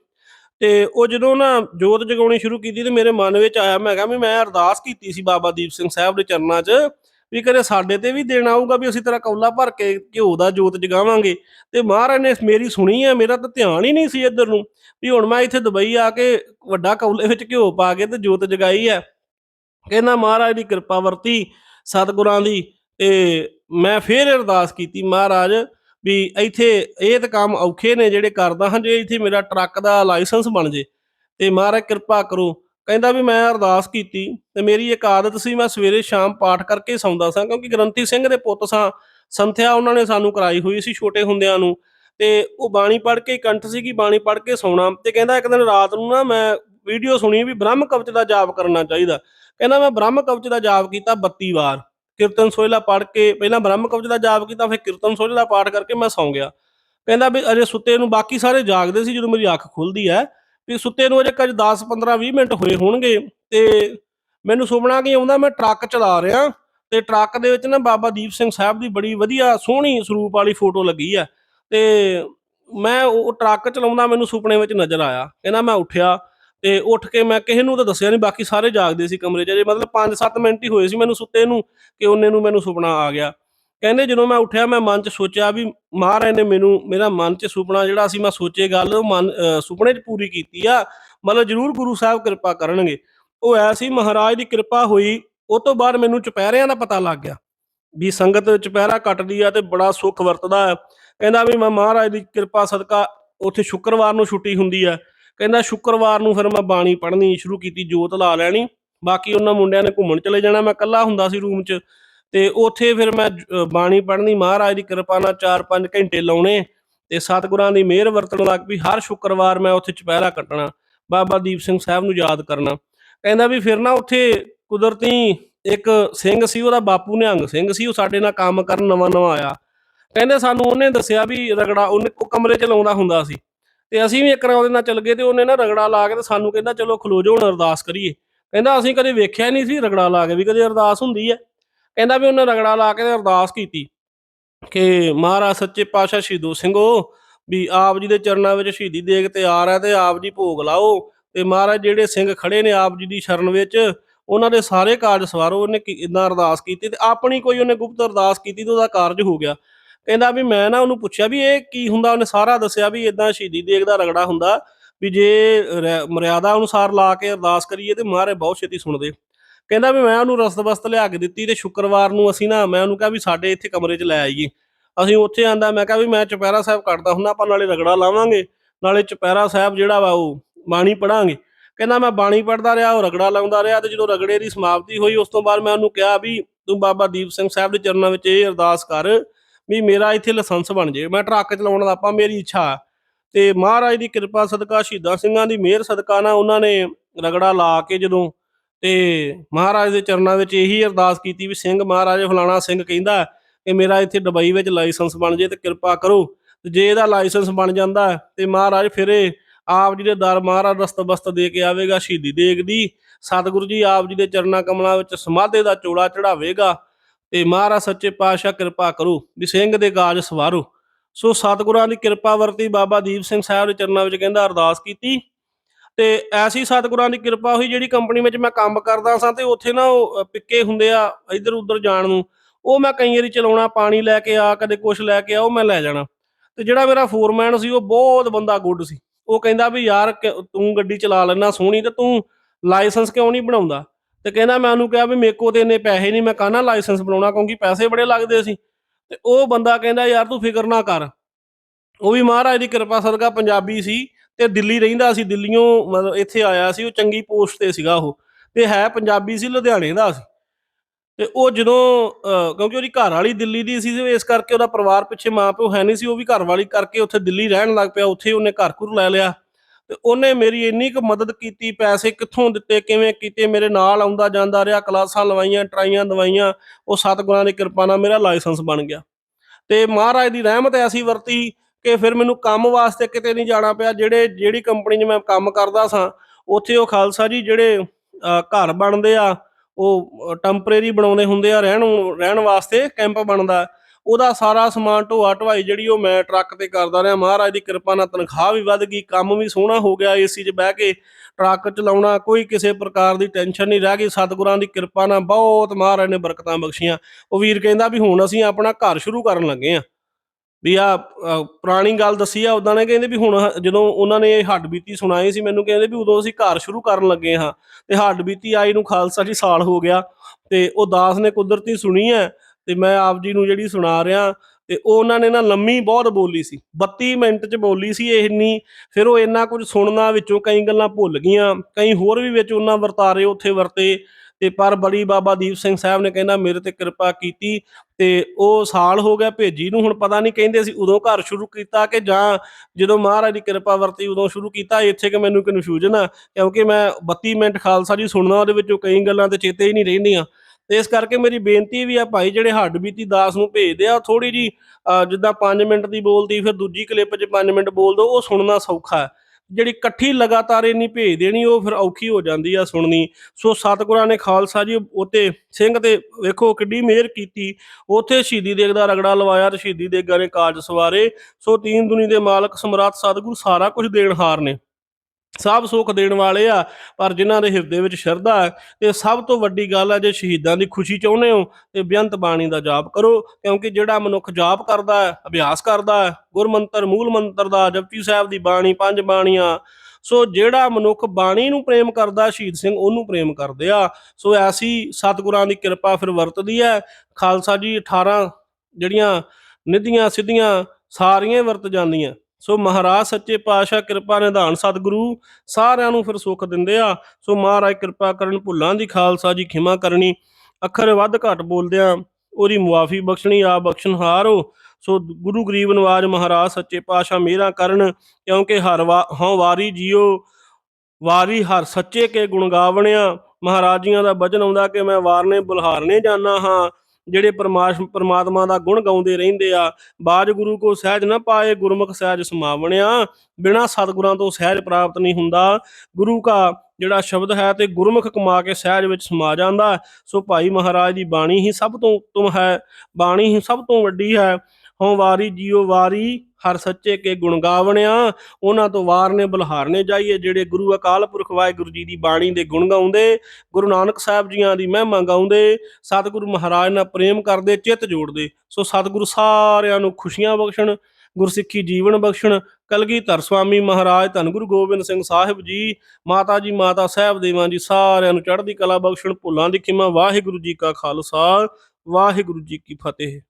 ਤੇ ਉਹ ਜਦੋਂ ਨਾ ਜੋਤ ਜਗਾਉਣੀ ਸ਼ੁਰੂ ਕੀਤੀ ਤੇ ਮੇਰੇ ਮਨ ਵਿੱਚ ਆਇਆ, ਮੈਂ ਕਿਹਾ ਵੀ ਮੈਂ ਅਰਦਾਸ ਕੀਤੀ ਸੀ ਬਾਬਾ ਦੀਪ ਸਿੰਘ ਸਾਹਿਬ ਦੇ ਚਰਨਾਂ 'ਚ ਵੀ ਕਦੇ ਸਾਡੇ ਤੇ ਵੀ ਦੇਣ ਆਊਗਾ ਵੀ ਅਸੀਂ ਤੇਰਾ ਕੌਲਾ ਭਰ ਕੇ ਘਿਓ ਦਾ ਜੋਤ ਜਗਾਵਾਂਗੇ। ਤੇ ਮਹਾਰਾਜ ਨੇ ਮੇਰੀ ਸੁਣੀ ਹੈ ਮੇਰਾ ਤਾਂ ਧਿਆਨ ਹੀ ਨਹੀਂ ਸੀ ਇੱਧਰ ਨੂੰ ਵੀ ਹੁਣ ਮੈਂ ਇੱਥੇ ਦੁਬਈ ਆ ਕੇ ਵੱਡਾ ਕੌਲੇ ਵਿੱਚ ਘਿਓ ਪਾ ਕੇ ਤੇ ਜੋਤ ਜਗਾਈ ਹੈ ਕਹਿੰਦਾ ਮਹਾਰਾਜ ਦੀ ਕਿਰਪਾ ਵਰਤੀ ਸਤਿਗੁਰਾਂ ਦੀ ਤੇ ਮੈਂ ਫੇਰ ਅਰਦਾਸ ਕੀਤੀ, ਮਹਾਰਾਜ ਵੀ ਇੱਥੇ ਇਹ ਤਾਂ ਕੰਮ ਔਖੇ ਨੇ ਜਿਹੜੇ ਕਰਦਾ ਹਾਂ, ਜੇ ਇੱਥੇ ਮੇਰਾ ਟਰੱਕ ਦਾ ਲਾਇਸੈਂਸ ਬਣ ਜੇ। ਤੇ ਮਹਾਰਾਜ ਕਿਰਪਾ ਕਰੋ। ਕਹਿੰਦਾ ਵੀ ਮੈਂ ਅਰਦਾਸ ਕੀਤੀ ਤੇ ਮੇਰੀ ਇੱਕ ਆਦਤ ਸੀ, ਮੈਂ ਸਵੇਰੇ ਸ਼ਾਮ ਪਾਠ ਕਰਕੇ ਸੌਂਦਾ ਸਾਂ, ਕਿਉਂਕਿ ਗ੍ਰੰਥੀ ਸਿੰਘ ਦੇ ਪੁੱਤ ਸਾਂ, ਸੰਥਿਆ ਉਹਨਾਂ ਨੇ ਸਾਨੂੰ ਕਰਾਈ ਹੋਈ ਸੀ ਛੋਟੇ ਹੁੰਦਿਆਂ ਨੂੰ। ਤੇ ਉਹ ਬਾਣੀ ਪੜ੍ਹ ਕੇ ਕੰਠ ਸੀਗੀ ਬਾਣੀ ਪੜ੍ਹ ਕੇ ਸੌਣਾ। ਤੇ ਕਹਿੰਦਾ ਇੱਕ ਦਿਨ ਰਾਤ ਨੂੰ ਨਾ ਮੈਂ ਵੀਡੀਓ ਸੁਣੀ ਵੀ ਬ੍ਰਹਮ ਕਵਚ ਦਾ ਜਾਪ ਕਰਨਾ ਚਾਹੀਦਾ। ਕਹਿੰਦਾ ਮੈਂ ਬ੍ਰਹਮ ਕਵਚ ਦਾ ਜਾਪ ਕੀਤਾ 32 ਵਾਰ। ਕੀਰਤਨ ਸੋਹਿਲਾ ਪੜ੍ਹ ਕੇ ਪਹਿਲਾਂ ਬ੍ਰਹਮ ਕਵਚ ਦਾ ਜਾਪ ਕੀਤਾ, ਫਿਰ ਕੀਰਤਨ ਸੋਹਿਲਾ ਪਾਠ ਕਰਕੇ ਮੈਂ ਸੌਂ ਗਿਆ। ਕਹਿੰਦਾ ਵੀ ਅਜੇ ਸੁੱਤੇ ਨੂੰ ਬਾਕੀ ਸਾਰੇ ਜਾਗਦੇ ਸੀ ਜਦੋਂ ਮੇਰੀ ਅੱਖ ਖੁੱਲਦੀ ਹੈ, ਵੀ ਸੁੱਤੇ ਨੂੰ ਅਜੇ ਕੁਝ 10 15 20 ਮਿੰਟ ਹੋਏ ਹੋਣਗੇ ਤੇ ਮੈਨੂੰ ਸੁਪਨਾ ਕੀ ਆਉਂਦਾ, ਮੈਂ ਟਰੱਕ ਚਲਾ ਰਿਹਾ ਤੇ ਟਰੱਕ ਦੇ ਵਿੱਚ ਨਾ ਬਾਬਾ ਦੀਪ ਸਿੰਘ ਸਾਹਿਬ ਦੀ ਬੜੀ ਵਧੀਆ ਸੋਹਣੀ ਸਰੂਪ ਵਾਲੀ ਫੋਟੋ ਲੱਗੀ ਆ ਤੇ ਮੈਂ ਉਹ ਟਰੱਕ ਚਲਾਉਂਦਾ ਮੈਨੂੰ ਸੁਪਨੇ ਵਿੱਚ ਨਜ਼ਰ ਆਇਆ। ਕਹਿੰਦਾ ਮੈਂ ਉੱਠਿਆ ਤੇ ਉੱਠ ਕੇ ਮੈਂ ਕਿਸੇ ਨੂੰ ਤਾਂ ਦੱਸਿਆ ਨਹੀਂ ਬਾਕੀ ਸਾਰੇ ਜਾਗਦੇ ਸੀ ਕਮਰੇ 'ਚ। ਜੇ ਮਤਲਬ 5-7 ਮਿੰਟ ਹੀ ਹੋਏ ਸੀ ਮੈਨੂੰ ਸੁੱਤੇ ਨੂੰ ਕਿ ਉਹਨੇ ਨੂੰ ਮੈਨੂੰ ਸੁਪਨਾ ਆ ਗਿਆ। ਕਹਿੰਦੇ ਜਦੋਂ ਮੈਂ ਉੱਠਿਆ, ਮੈਂ ਮਨ 'ਚ ਸੋਚਿਆ ਵੀ ਮਹਾਰਾਜ ਨੇ ਮੈਨੂੰ, ਮੇਰਾ ਮਨ 'ਚ ਸੁਪਨਾ ਜਿਹੜਾ ਸੀ, ਮੈਂ ਸੋਚੇ ਗੱਲ, ਉਹ ਮਨ ਸੁਪਨੇ 'ਚ ਪੂਰੀ ਕੀਤੀ ਆ। ਮਤਲਬ ਜ਼ਰੂਰ ਗੁਰੂ ਸਾਹਿਬ ਕਿਰਪਾ ਕਰਨਗੇ। ਉਹ ਐਸੀ ਮਹਾਰਾਜ ਦੀ ਕਿਰਪਾ ਹੋਈ, ਉਹ ਤੋਂ ਬਾਅਦ ਮੈਨੂੰ ਚੁਪਹਿਰਿਆਂ ਦਾ ਪਤਾ ਲੱਗ ਗਿਆ ਵੀ ਸੰਗਤ ਚੁਪਹਿਰਾ ਕੱਟਦੀ ਆ ਤੇ ਬੜਾ ਸੁੱਖ ਵਰਤਦਾ ਹੈ ਕਹਿੰਦਾ ਵੀ ਮੈਂ ਮਹਾਰਾਜ ਦੀ ਕਿਰਪਾ ਸਦਕਾ ਉੱਥੇ ਸ਼ੁੱਕਰਵਾਰ ਨੂੰ ਛੁੱਟੀ ਹੁੰਦੀ ਆ। ਕਹਿੰਦਾ ਸ਼ੁੱਕਰਵਾਰ ਨੂੰ ਫਿਰ ਮੈਂ ਬਾਣੀ ਪੜ੍ਹਨੀ ਸ਼ੁਰੂ ਕੀਤੀ, ਜੋਤ ਲਾ ਲੈਣੀ। ਬਾਕੀ ਉਹਨਾਂ ਮੁੰਡਿਆਂ ਨੇ ਘੁੰਮਣ ਚਲੇ ਜਾਣਾ, ਮੈਂ ਇਕੱਲਾ ਹੁੰਦਾ ਸੀ ਰੂਮ 'ਚ। ਤੇ ਉੱਥੇ ਫਿਰ ਮੈਂ ਬਾਣੀ ਪੜ੍ਹਨੀ, ਮਹਾਰਾਜ ਦੀ ਕਿਰਪਾ ਨਾਲ 4-5 ਘੰਟੇ ਲਾਉਣੇ ਤੇ ਸਤਿਗੁਰਾਂ ਦੀ ਮਿਹਰ ਵਰਤਣ ਲੱਗ ਪਈ। ਹਰ ਸ਼ੁੱਕਰਵਾਰ ਮੈਂ ਉੱਥੇ ਚਪਹਿਰਾ ਕੱਟਣਾ, ਬਾਬਾ ਦੀਪ ਸਿੰਘ ਸਾਹਿਬ ਨੂੰ ਯਾਦ ਕਰਨਾ। ਕਹਿੰਦਾ ਵੀ ਫਿਰ ਨਾ ਉੱਥੇ ਕੁਦਰਤੀ ਇੱਕ ਸਿੰਘ ਸੀ, ਉਹਦਾ ਬਾਪੂ ਨਿਹੰਗ ਸਿੰਘ ਸੀ, ਉਹ ਸਾਡੇ ਨਾਲ ਕੰਮ ਕਰਨ ਨਵਾਂ ਨਵਾਂ ਆਇਆ। ਕਹਿੰਦੇ ਸਾਨੂੰ ਉਹਨੇ ਦੱਸਿਆ ਵੀ ਰਗੜਾ, ਉਹਨੇ ਉਹ ਕਮਰੇ ਚ ਲਾਉਂਦਾ ਹੁੰਦਾ ਸੀ। ਤੇ ਅਸੀਂ ਵੀ ਇੱਕ ਵਾਰ ਉਹਦੇ ਨਾਲ ਚੱਲ ਗਏ ਤੇ ਉਹਨੇ ਨਾ ਰਗੜਾ ਲਾ ਕੇ ਤੇ ਸਾਨੂੰ ਕਹਿੰਦਾ, ਚਲੋ ਖਲੋ ਜਾਓ, ਹੁਣ ਅਰਦਾਸ ਕਰੀਏ। ਕਹਿੰਦਾ, ਅਸੀਂ ਕਦੇ ਵੇਖਿਆ ਨਹੀਂ ਸੀ ਰਗੜਾ ਲਾ ਕੇ ਵੀ ਕਦੇ ਅਰਦਾਸ ਹੁੰਦੀ ਹੈ। ਕਹਿੰਦਾ ਵੀ ਉਹਨੇ ਰਗੜਾ ਲਾ ਕੇ ਤੇ ਅਰਦਾਸ ਕੀਤੀ ਕਿ ਮਹਾਰਾਜ, ਸੱਚੇ ਪਾਤਸ਼ਾਹ ਸ਼ਹੀਦੋ ਸਿੰਘੋ, ਵੀ ਆਪ ਜੀ ਦੇ ਚਰਨਾਂ ਵਿੱਚ ਸ਼ਹੀਦੀ ਦੇਗ ਤੇ ਆ ਹੈ ਤੇ ਆਪ ਜੀ ਭੋਗ ਲਾਓ ਤੇ ਮਹਾਰਾਜ, ਜਿਹੜੇ ਸਿੰਘ ਖੜੇ ਨੇ ਆਪ ਜੀ ਦੀ ਸ਼ਰਨ ਵਿੱਚ, ਉਹਨਾਂ ਦੇ ਸਾਰੇ ਕਾਰਜ ਸਵਾਰੋ। ਉਹਨੇ ਇਦਾਂ ਅਰਦਾਸ ਕੀਤੀ ਤੇ ਆਪਣੀ ਕੋਈ ਉਹਨੇ ਗੁਪਤ ਅਰਦਾਸ ਕੀਤੀ ਤੇ ਉਹਦਾ ਕਾਰਜ ਹੋ ਗਿਆ। ਕਹਿੰਦਾ ਵੀ ਮੈਂ ਨਾ ਉਹਨੂੰ ਪੁੱਛਿਆ ਵੀ ਇਹ ਕੀ ਹੁੰਦਾ? ਉਹਨੇ ਸਾਰਾ ਦੱਸਿਆ ਵੀ ਇਦਾਂ ਸ਼ਹੀਦੀ ਦੇਗ ਦਾ ਰਗੜਾ ਹੁੰਦਾ ਵੀ ਜੇ ਰਹਿ- ਮਰਿਆਦਾ ਅਨੁਸਾਰ ਲਾ ਕੇ ਅਰਦਾਸ ਕਰੀਏ ਤੇ ਮਹਾਰਾਜ ਬਹੁਤ ਛੇਤੀ ਸੁਣਦੇ। ਕਹਿੰਦਾ ਵੀ ਮੈਂ ਉਹਨੂੰ ਰਸਤ ਬਸਤ ਲਿਆ ਕੇ ਦਿੱਤੀ ਤੇ ਸ਼ੁੱਕਰਵਾਰ ਨੂੰ ਅਸੀਂ ਨਾ, ਮੈਂ ਉਹਨੂੰ ਕਿਹਾ ਵੀ ਸਾਡੇ ਇੱਥੇ ਕਮਰੇ 'ਚ ਲੈ ਆਈਏ। ਅਸੀਂ ਉੱਥੇ ਆਂਦਾ, ਮੈਂ ਕਿਹਾ ਵੀ ਮੈਂ ਚੁਪਹਿਰਾ ਸਾਹਿਬ ਕੱਢਦਾ ਹੁੰਦਾ, ਆਪਾਂ ਨਾਲੇ ਰਗੜਾ ਲਾਵਾਂਗੇ, ਨਾਲੇ ਚੁਪਹਿਰਾ ਸਾਹਿਬ ਜਿਹੜਾ ਵਾ ਉਹ ਬਾਣੀ ਪੜਾਂਗੇ ਕਹਿੰਦਾ ਮੈਂ ਬਾਣੀ ਪੜਦਾ ਰਿਹਾ, ਉਹ ਰਗੜਾ ਲਾਉਂਦਾ ਰਿਹਾ ਤੇ ਜਦੋਂ ਰਗੜੇ ਦੀ ਸਮਾਪਤੀ ਹੋਈ, ਉਸ ਤੋਂ ਬਾਅਦ ਮੈਂ ਉਹਨੂੰ ਕਿਹਾ ਵੀ ਤੂੰ ਬਾਬਾ ਦੀਪ ਸਿੰਘ ਸਾਹਿਬ ਦੇ ਚਰਨਾਂ ਵਿੱਚ ਇਹ ਅਰਦਾਸ ਕਰ ਵੀ ਮੇਰਾ ਇੱਥੇ ਲਾਇਸੈਂਸ ਬਣ ਜੇ, ਮੈਂ ਟਰੱਕ ਚਲਾਉਣ ਦਾ ਆਪਾਂ ਮੇਰੀ ਇੱਛਾ ਤੇ ਮਹਾਰਾਜ ਦੀ ਕਿਰਪਾ ਸਦਕਾ, ਸ਼ਹੀਦਾਂ ਸਿੰਘਾਂ ਦੀ ਮਿਹਰ ਸਦਕਾ ਨਾ ਉਹਨਾਂ ਨੇ ਰਗੜਾ ਲਾ ਕੇ ਜਦੋਂ ਤੇ ਮਹਾਰਾਜ ਦੇ ਚਰਨਾਂ ਵਿੱਚ ਇਹੀ ਅਰਦਾਸ ਕੀਤੀ ਵੀ ਸਿੰਘ ਮਹਾਰਾਜ ਫਲਾਣਾ ਸਿੰਘ ਕਹਿੰਦਾ ਕਿ ਮੇਰਾ ਇੱਥੇ ਦੁਬਈ ਵਿੱਚ ਲਾਇਸੈਂਸ ਬਣ ਜੇ ਤੇ ਕਿਰਪਾ ਕਰੋ। ਤੇ ਜੇ ਇਹਦਾ ਲਾਇਸੈਂਸ ਬਣ ਜਾਂਦਾ ਤੇ ਮਹਾਰਾਜ ਫਿਰ, ਆਪ ਜੀ ਦੇ ਦਰ ਮਹਾਰਾਜ ਰਸਤ ਬਸਤ ਦੇ ਕੇ ਆਵੇਗਾ, ਸ਼ਹੀਦੀ ਦੇਗ ਦੀ। ਸਤਿਗੁਰੂ ਜੀ ਆਪ ਜੀ ਦੇ ਚਰਨਾਂ ਕਮਲਾਂ ਵਿੱਚ ਸਮਾਧੇ ਦਾ ਚੋਲਾ ਚੜਾਵੇਗਾ ਤੇ ਮਹਾਰਾਜ ਸੱਚੇ ਪਾਤਸ਼ਾਹ ਕਿਰਪਾ ਕਰੋ ਵੀ ਸਿੰਘ ਦੇ ਗਾਜ ਸਵਾਰੋ। ਸੋ ਸਤਿਗੁਰਾਂ ਦੀ ਕਿਰਪਾ ਵਰਤੀ ਬਾਬਾ ਦੀਪ ਸਿੰਘ ਸਾਹਿਬ ਦੇ ਚਰਨਾਂ ਵਿੱਚ ਕਹਿੰਦਾ ਅਰਦਾਸ ਕੀਤੀ। ਤੇ ਐਸੀ ਸਤਿਗੁਰਾਂ ਦੀ ਕਿਰਪਾ ਹੋਈ ਜਿਹੜੀ ਕੰਪਨੀ ਵਿੱਚ ਮੈਂ ਕੰਮ ਕਰਦਾ ਸਾਂ ਤੇ ਉੱਥੇ ਨਾ ਉਹ ਪਿੱਕੇ ਹੁੰਦੇ ਆ ਇੱਧਰ ਉੱਧਰ ਜਾਣ ਨੂੰ। ਉਹ ਮੈਂ ਕਈ ਵਾਰੀ ਚਲਾਉਣਾ, ਪਾਣੀ ਲੈ ਕੇ ਆ, ਕਦੇ ਕੁਛ ਲੈ ਕੇ ਆ, ਉਹ ਮੈਂ ਲੈ ਜਾਣਾ। ਤੇ ਜਿਹੜਾ ਮੇਰਾ ਫੋਰਮੈਨ ਸੀ, ਉਹ ਬਹੁਤ ਬੰਦਾ ਗੁੱਡ ਸੀ। ਉਹ ਕਹਿੰਦਾ ਵੀ ਯਾਰ ਤੂੰ ਗੱਡੀ ਚਲਾ ਲੈਣਾ ਸੋਹਣੀ ਤੇ ਤੂੰ ਲਾਇਸੈਂਸ ਕਿਉਂ ਨਹੀਂ ਬਣਾਉਂਦਾ? ਤੇ ਕਹਿੰਦਾ ਮੈਂ ਉਹਨੂੰ ਕਿਹਾ ਵੀ ਮੇਰੇ ਕੋਲ ਤੇ ਇੰਨੇ ਪੈਸੇ ਨਹੀਂ, ਮੈਂ ਕਾਹਨਾ ਲਾਇਸੈਂਸ ਬਣਾਉਣਾ, ਕਿਉਂਕਿ ਪੈਸੇ ਬੜੇ ਲੱਗਦੇ ਸੀ। ਤੇ ਉਹ ਬੰਦਾ ਕਹਿੰਦਾ, ਯਾਰ ਤੂੰ ਫਿਕਰ ਨਾ ਕਰ। ਉਹ ਵੀ ਮਹਾਰਾਜ ਦੀ ਕਿਰਪਾ ਸਦਕਾ ਪੰਜਾਬੀ ਸੀ ਤੇ ਦਿੱਲੀ ਰਹਿੰਦਾ ਸੀ ਦਿੱਲੀੋਂ ਮਤਲਬ ਇੱਥੇ ਆਇਆ ਸੀ, ਉਹ ਚੰਗੀ ਪੋਸਟ ਤੇ ਸੀਗਾ ਉਹ। ਤੇ ਹੈ ਪੰਜਾਬੀ ਸੀ, ਲੁਧਿਆਣੇ ਦਾ ਸੀ। ਤੇ ਉਹ ਜਦੋਂ ਕਿਉਂਕਿ ਉਹਦੀ ਘਰ ਵਾਲੀ ਦਿੱਲੀ ਦੀ ਸੀ ਇਸ ਕਰਕੇ ਉਹਦਾ ਪਰਿਵਾਰ ਪਿੱਛੇ ਮਾਂ ਪਿਓ ਹੈ ਨਹੀਂ ਸੀ, ਉਹ ਵੀ ਘਰ ਵਾਲੀ ਕਰਕੇ ਉੱਥੇ ਦਿੱਲੀ ਰਹਿਣ ਲੱਗ ਪਿਆ, ਉੱਥੇ ਉਹਨੇ ਘਰ ਘੁਰ ਲੈ ਲਿਆ। ਤੇ ਉਹਨੇ ਮੇਰੀ ਇੰਨੀ ਕੁ ਮਦਦ ਕੀਤੀ, ਪੈਸੇ ਕਿੱਥੋਂ ਦਿੱਤੇ, ਕਿਵੇਂ ਕੀਤੇ, ਮੇਰੇ ਨਾਲ ਆਉਂਦਾ ਜਾਂਦਾ ਰਿਹਾ, ਕਲਾਸਾਂ ਲਵਾਈਆਂ, ਟਰਾਈਆਂ ਦਵਾਈਆਂ, ਉਹ ਸਤਿਗੁਰਾਂ ਦੀ ਕਿਰਪਾ ਨਾਲ ਮੇਰਾ ਲਾਇਸੈਂਸ ਬਣ ਗਿਆ। ਤੇ ਮਹਾਰਾਜ ਦੀ ਰਹਿਮਤ ਐਸੀ ਵਰਤੀ ਕਿ ਫਿਰ ਮੈਨੂੰ ਕੰਮ ਵਾਸਤੇ ਕਿਤੇ ਨਹੀਂ ਜਾਣਾ ਪਿਆ, ਜਿਹੜੇ, ਜਿਹੜੀ ਕੰਪਨੀ 'ਚ ਮੈਂ ਕੰਮ ਕਰਦਾ ਸਾਂ, ਉੱਥੇ ਉਹ ਖਾਲਸਾ ਜੀ ਜਿਹੜੇ ਘਰ ਬਣਦੇ ਆ, ਉਹ ਟੈਂਪਰੇਰੀ ਬਣਾਉਂਦੇ ਹੁੰਦੇ ਆ, ਰਹਿਣ ਰਹਿਣ ਵਾਸਤੇ ਕੈਂਪ ਬਣਦਾ। ਉਹਦਾ ਸਾਰਾ ਸਮਾਨ ਢੋਆ ਢਵਾਈ ਜਿਹੜੀ ਉਹ ਮੈਂ ਟਰੱਕ ਤੇ ਕਰਦਾ ਰਿਹਾ। ਮਹਾਰਾਜ ਦੀ ਕਿਰਪਾ ਨਾਲ ਤਨਖਾਹ ਵੀ ਵੱਧ ਗਈ, ਕੰਮ ਵੀ ਸੋਹਣਾ ਹੋ ਗਿਆ ਏਸੀ 'ਚ ਬਹਿ ਕੇ, ਟਰੱਕ ਚਲਾਉਣਾ, ਕੋਈ ਕਿਸੇ ਪ੍ਰਕਾਰ ਦੀ ਟੈਨਸ਼ਨ ਨਹੀਂ ਰਹਿ ਗਈ। ਸਤਿਗੁਰਾਂ ਦੀ ਕਿਰਪਾ ਨਾਲ ਬਹੁਤ ਮਹਾਰਾਜ ਨੇ ਬਰਕਤਾਂ ਬਖਸ਼ੀਆਂ। ਉਹ ਵੀਰ ਕਹਿੰਦਾ ਵੀ ਹੁਣ ਅਸੀਂ ਆਪਣਾ ਘਰ ਸ਼ੁਰੂ ਕਰਨ ਲੱਗੇ ਆ ਵੀ ਆ ਪੁਰਾਣੀ ਗੱਲ ਦੱਸੀ ਆ ਉਦਾਂ ਨੇ ਕਹਿੰਦੇ ਵੀ ਹੁਣ ਜਦੋਂ ਉਹਨਾਂ ਨੇ ਇਹ ਹੱਡ ਬੀਤੀ ਸੁਣਾਈ ਸੀ, ਮੈਨੂੰ ਕਹਿੰਦੇ ਵੀ ਉਦੋਂ ਅਸੀਂ ਘਰ ਸ਼ੁਰੂ ਕਰਨ ਲੱਗੇ ਹਾਂ। ਤੇ ਹੱਡ ਬੀਤੀ ਆਈ ਨੂੰ ਖਾਲਸਾ ਜੀ ਸਾਲ ਹੋ ਗਿਆ। ਤੇ ਉਹ ਦਾਸ ਨੇ ਕੁਦਰਤੀ ਸੁਣੀ ਹੈ। ਤੇ ਮੈਂ ਆਪ ਜੀ ਨੂੰ ਜਿਹੜੀ ਸੁਣਾ ਰਿਹਾ ਤੇ ਉਹ ਉਹਨਾਂ ਨੇ ਨਾ ਲੰਮੀ ਬਹੁਤ ਬੋਲੀ ਸੀ 32 ਮਿੰਟ ਚ ਬੋਲੀ ਸੀ ਇਹ ਇੰਨੀ, ਫਿਰ ਉਹ ਇੰਨਾ ਕੁਝ ਸੁਣਨਾ ਵਿੱਚੋਂ ਕਈ ਗੱਲਾਂ ਭੁੱਲ ਗਈਆਂ, ਕਈ ਹੋਰ ਵੀ ਵਿੱਚ ਉਹਨਾਂ ਵਰਤਾਰੇ ਉੱਥੇ ਵਰਤੇ ਤੇ ਪਰ ਬੜੀ ਬਾਬਾ ਦੀਪ ਸਿੰਘ ਸਾਹਿਬ ਨੇ ਕਹਿੰਦਾ ਮੇਰੇ ਤੇ ਕਿਰਪਾ ਕੀਤੀ ਤੇ ਉਹ ਸਾਲ ਹੋ ਗਿਆ ਭੇਜੀ ਨੂੰ, ਹੁਣ ਪਤਾ ਨਹੀਂ ਕਹਿੰਦੇ ਸੀ ਉਦੋਂ ਘਰ ਸ਼ੁਰੂ ਕੀਤਾ ਕਿ ਜਾਂ ਜਦੋਂ ਮਹਾਰਾਜ ਦੀ ਕਿਰਪਾ ਵਰਤੀ ਉਦੋਂ ਸ਼ੁਰੂ ਕੀਤਾ, ਇੱਥੇ ਕਿ ਮੈਨੂੰ ਕਨਫਿਊਜ਼ਨ ਆ, ਕਿਉਂਕਿ ਮੈਂ 32 ਮਿੰਟ ਖਾਲਸਾ ਜੀ ਸੁਣਨਾ ਉਹਦੇ ਵਿੱਚੋਂ ਕਈ ਗੱਲਾਂ ਤੇ ਚੇਤੇ ਹੀ ਨਹੀਂ ਰਹਿੰਦੀਆਂ। ਤੇ ਇਸ ਕਰਕੇ ਮੇਰੀ ਬੇਨਤੀ ਵੀ ਆ ਭਾਈ ਜਿਹੜੇ ਹੱਡ ਬੀਤੀ ਦਾਸ ਨੂੰ ਭੇਜਦੇ ਆ ਥੋੜੀ ਜੀ ਜਿੱਦਾਂ 5 ਮਿੰਟ ਦੀ ਬੋਲਦੀ, ਫਿਰ ਦੂਜੀ ਕਲਿੱਪ 'ਚ 5 ਮਿੰਟ ਬੋਲ ਦੋ ਉਹ ਸੁਣਨਾ ਸੌਖਾ ਹੈ। ਜਿਹੜੀ ਇਕੱਠੀ ਲਗਾਤਾਰ ਇੰਨੀ ਭੇਜ ਦੇਣੀ, ਉਹ ਫਿਰ ਔਖੀ ਹੋ ਜਾਂਦੀ ਆ ਸੁਣਨੀ। ਸੋ ਸਤਿਗੁਰਾਂ ਨੇ ਖਾਲਸਾ ਜੀ ਉਤੇ ਸਿੰਘ ਤੇ ਵੇਖੋ ਕਿੱਡੀ ਮਿਹਰ ਕੀਤੀ। ਉਥੇ ਸ਼ਹੀਦੀ ਦੇਗ ਦਾ ਰਗੜਾ ਲਵਾਇਆ ਤੇ ਸ਼ਹੀਦੀ ਦੇਗਾਂ ਨੇ ਕਾਜ ਸਵਾਰੇ। ਸੋ ਤੀਨ ਦੁਨੀ ਦੇ ਮਾਲਕ, ਸਮਰਾਟ, ਸਤਿਗੁਰੂ ਸਾਰਾ ਕੁਝ ਦੇਣਹਾਰ ਨੇ। ਸਭ ਸੁੱਖ ਦੇਣ ਵਾਲੇ ਆ, ਪਰ ਜਿਨ੍ਹਾਂ ਦੇ ਹਿਰਦੇ ਵਿੱਚ ਸ਼ਰਧਾ ਹੈ, ਤੇ ਸਭ ਤੋਂ ਵੱਡੀ ਗੱਲ ਹੈ ਜੇ ਸ਼ਹੀਦਾਂ ਦੀ ਖੁਸ਼ੀ ਚਾਹੁੰਦੇ ਹੋ, ਤੇ ਬੇਅੰਤ ਬਾਣੀ ਦਾ ਜਾਪ ਕਰੋ, ਕਿਉਂਕਿ ਜਿਹੜਾ ਮਨੁੱਖ ਜਾਪ ਕਰਦਾ ਹੈ, ਅਭਿਆਸ ਕਰਦਾ ਹੈ, ਗੁਰਮੰਤਰ, ਮੂਲ ਮੰਤਰ ਦਾ, ਜਪਜੀ ਸਾਹਿਬ ਦੀ ਬਾਣੀ, ਪੰਜ ਬਾਣੀਆਂ, ਸੋ ਜਿਹੜਾ ਮਨੁੱਖ ਬਾਣੀ ਨੂੰ ਪ੍ਰੇਮ ਕਰਦਾ, ਸ਼ਹੀਦ ਸਿੰਘ ਉਹਨੂੰ ਪ੍ਰੇਮ ਕਰਦੇ ਆ, ਸੋ ਐਸੀ ਸਤਿਗੁਰਾਂ ਦੀ ਕਿਰਪਾ ਫਿਰ ਵਰਤਦੀ ਹੈ, ਖਾਲਸਾ ਜੀ 18 ਜਿਹੜੀਆਂ ਨਿਧੀਆਂ ਸਿੱਧੀਆਂ, ਸਾਰੀਆਂ ਵਰਤ ਜਾਂਦੀਆਂ। ਸੋ ਮਹਾਰਾਜ ਸੱਚੇ ਪਾਤਸ਼ਾਹ ਕਿਰਪਾ ਨਿਧਾਨ ਸਤਿਗੁਰੂ, ਸਾਰਿਆਂ ਨੂੰ ਫਿਰ ਸੁੱਖ ਦਿੰਦੇ ਆ। ਸੋ ਮਹਾਰਾਜ ਕਿਰਪਾ ਕਰਨ ਭੁੱਲਾਂ ਦੀ ਖਾਲਸਾ ਜੀ ਖਿਮਾ ਕਰਨੀ, ਅੱਖਰ ਵੱਧ ਘੱਟ ਬੋਲਦਿਆਂ ਉਹਦੀ ਮੁਆਫੀ ਬਖਸ਼ਣੀ ਆ ਬਖਸ਼ਣਹਾਰੋ ਸੋ ਗੁਰੂ ਗਰੀਬ ਨਵਾਜ ਮਹਾਰਾਜ ਸੱਚੇ ਪਾਤਸ਼ਾਹ ਮੇਰਾ ਕਰਨ, ਕਿਉਂਕਿ ਹਰ ਵਾ- ਹਉ ਵਾਰੀ ਜੀਓ, ਵਾਰੀ ਹਰ ਸੱਚੇ ਕੇ ਗੁਣ ਗਾਵਣਿਆ। ਮਹਾਰਾਜੀਆਂ ਦਾ ਬਚਨ ਆਉਂਦਾ ਕਿ ਮੈਂ ਵਾਰਨੇ ਬੁਲਹਾਰਨੇ ਜਾਣਾ ਹਾਂ। ਜਿਹੜੇ ਪਰਮਾਤਮਾ ਦਾ ਗੁਣ ਗਾਉਂਦੇ ਰਹਿੰਦੇ ਆ, ਬਾਜ ਗੁਰੂ ਕੋ ਸਹਿਜ ਨਾ ਪਾਏ ਗੁਰਮੁਖ ਸਹਿਜ ਸਮਾਵਣਿਆ, ਬਿਨਾ ਸਤਿਗੁਰਾਂ ਤੋਂ ਸਹਿਜ ਪ੍ਰਾਪਤ ਨਹੀਂ ਹੁੰਦਾ। ਗੁਰੂ ਕਾ ਜਿਹੜਾ ਸ਼ਬਦ ਹੈ ਤੇ ਗੁਰਮੁਖ ਕਮਾ ਕੇ ਸਹਿਜ ਵਿੱਚ ਸਮਾ ਜਾਂਦਾ, ਸੋ ਭਾਈ ਮਹਾਰਾਜ ਦੀ ਬਾਣੀ ਹੀ ਸਭ ਤੋਂ ਉੱਤਮ ਹੈ, ਬਾਣੀ ਹੀ ਸਭ ਤੋਂ ਵੱਡੀ ਹੈ। ਹਉ ਵਾਰੀ ਜੀਓ ਵਾਰੀ, ਹਰ ਸੱਚੇ ਕੇ ਗੁਣ ਗਾਵਣਿਆ। ਉਹਨਾਂ ਤੋਂ ਵਾਰ ਨੇ ਬਲਹਾਰਨੇ ਜਾਈਏ, ਜਿਹੜੇ ਗੁਰੂ ਅਕਾਲ ਪੁਰਖ ਵਾਹਿਗੁਰੂ ਜੀ ਦੀ ਬਾਣੀ ਦੇ ਗੁਣ ਗਾਉਂਦੇ, ਗੁਰੂ ਨਾਨਕ ਸਾਹਿਬ ਜੀਆਂ ਦੀ ਮਹਿਮਾ ਗਾਉਂਦੇ, ਸਤਿਗੁਰੂ ਮਹਾਰਾਜ ਨਾਲ ਪ੍ਰੇਮ ਕਰਦੇ, ਚਿੱਤ ਜੋੜਦੇ। ਸੋ ਸਤਿਗੁਰੂ ਸਾਰਿਆਂ ਨੂੰ ਖੁਸ਼ੀਆਂ ਬਖਸ਼ਣ, ਗੁਰਸਿੱਖੀ ਜੀਵਨ ਬਖਸ਼ਣ। ਕਲਗੀਧਰ ਸਵਾਮੀ ਮਹਾਰਾਜ, ਧੰਨ ਗੁਰੂ ਗੋਬਿੰਦ ਸਿੰਘ ਸਾਹਿਬ ਜੀ, ਮਾਤਾ ਜੀ, ਮਾਤਾ ਸਾਹਿਬ ਦੇਵਾਂ ਜੀ ਸਾਰਿਆਂ ਨੂੰ ਚੜ੍ਹਦੀ ਕਲਾ ਬਖਸ਼ਣ, ਭੁੱਲਾਂ ਦੀ ਖਿਮਾ। ਵਾਹਿਗੁਰੂ ਜੀ ਕਾ ਖਾਲਸਾ, ਵਾਹਿਗੁਰੂ ਜੀ ਕੀ ਫਤਿਹ।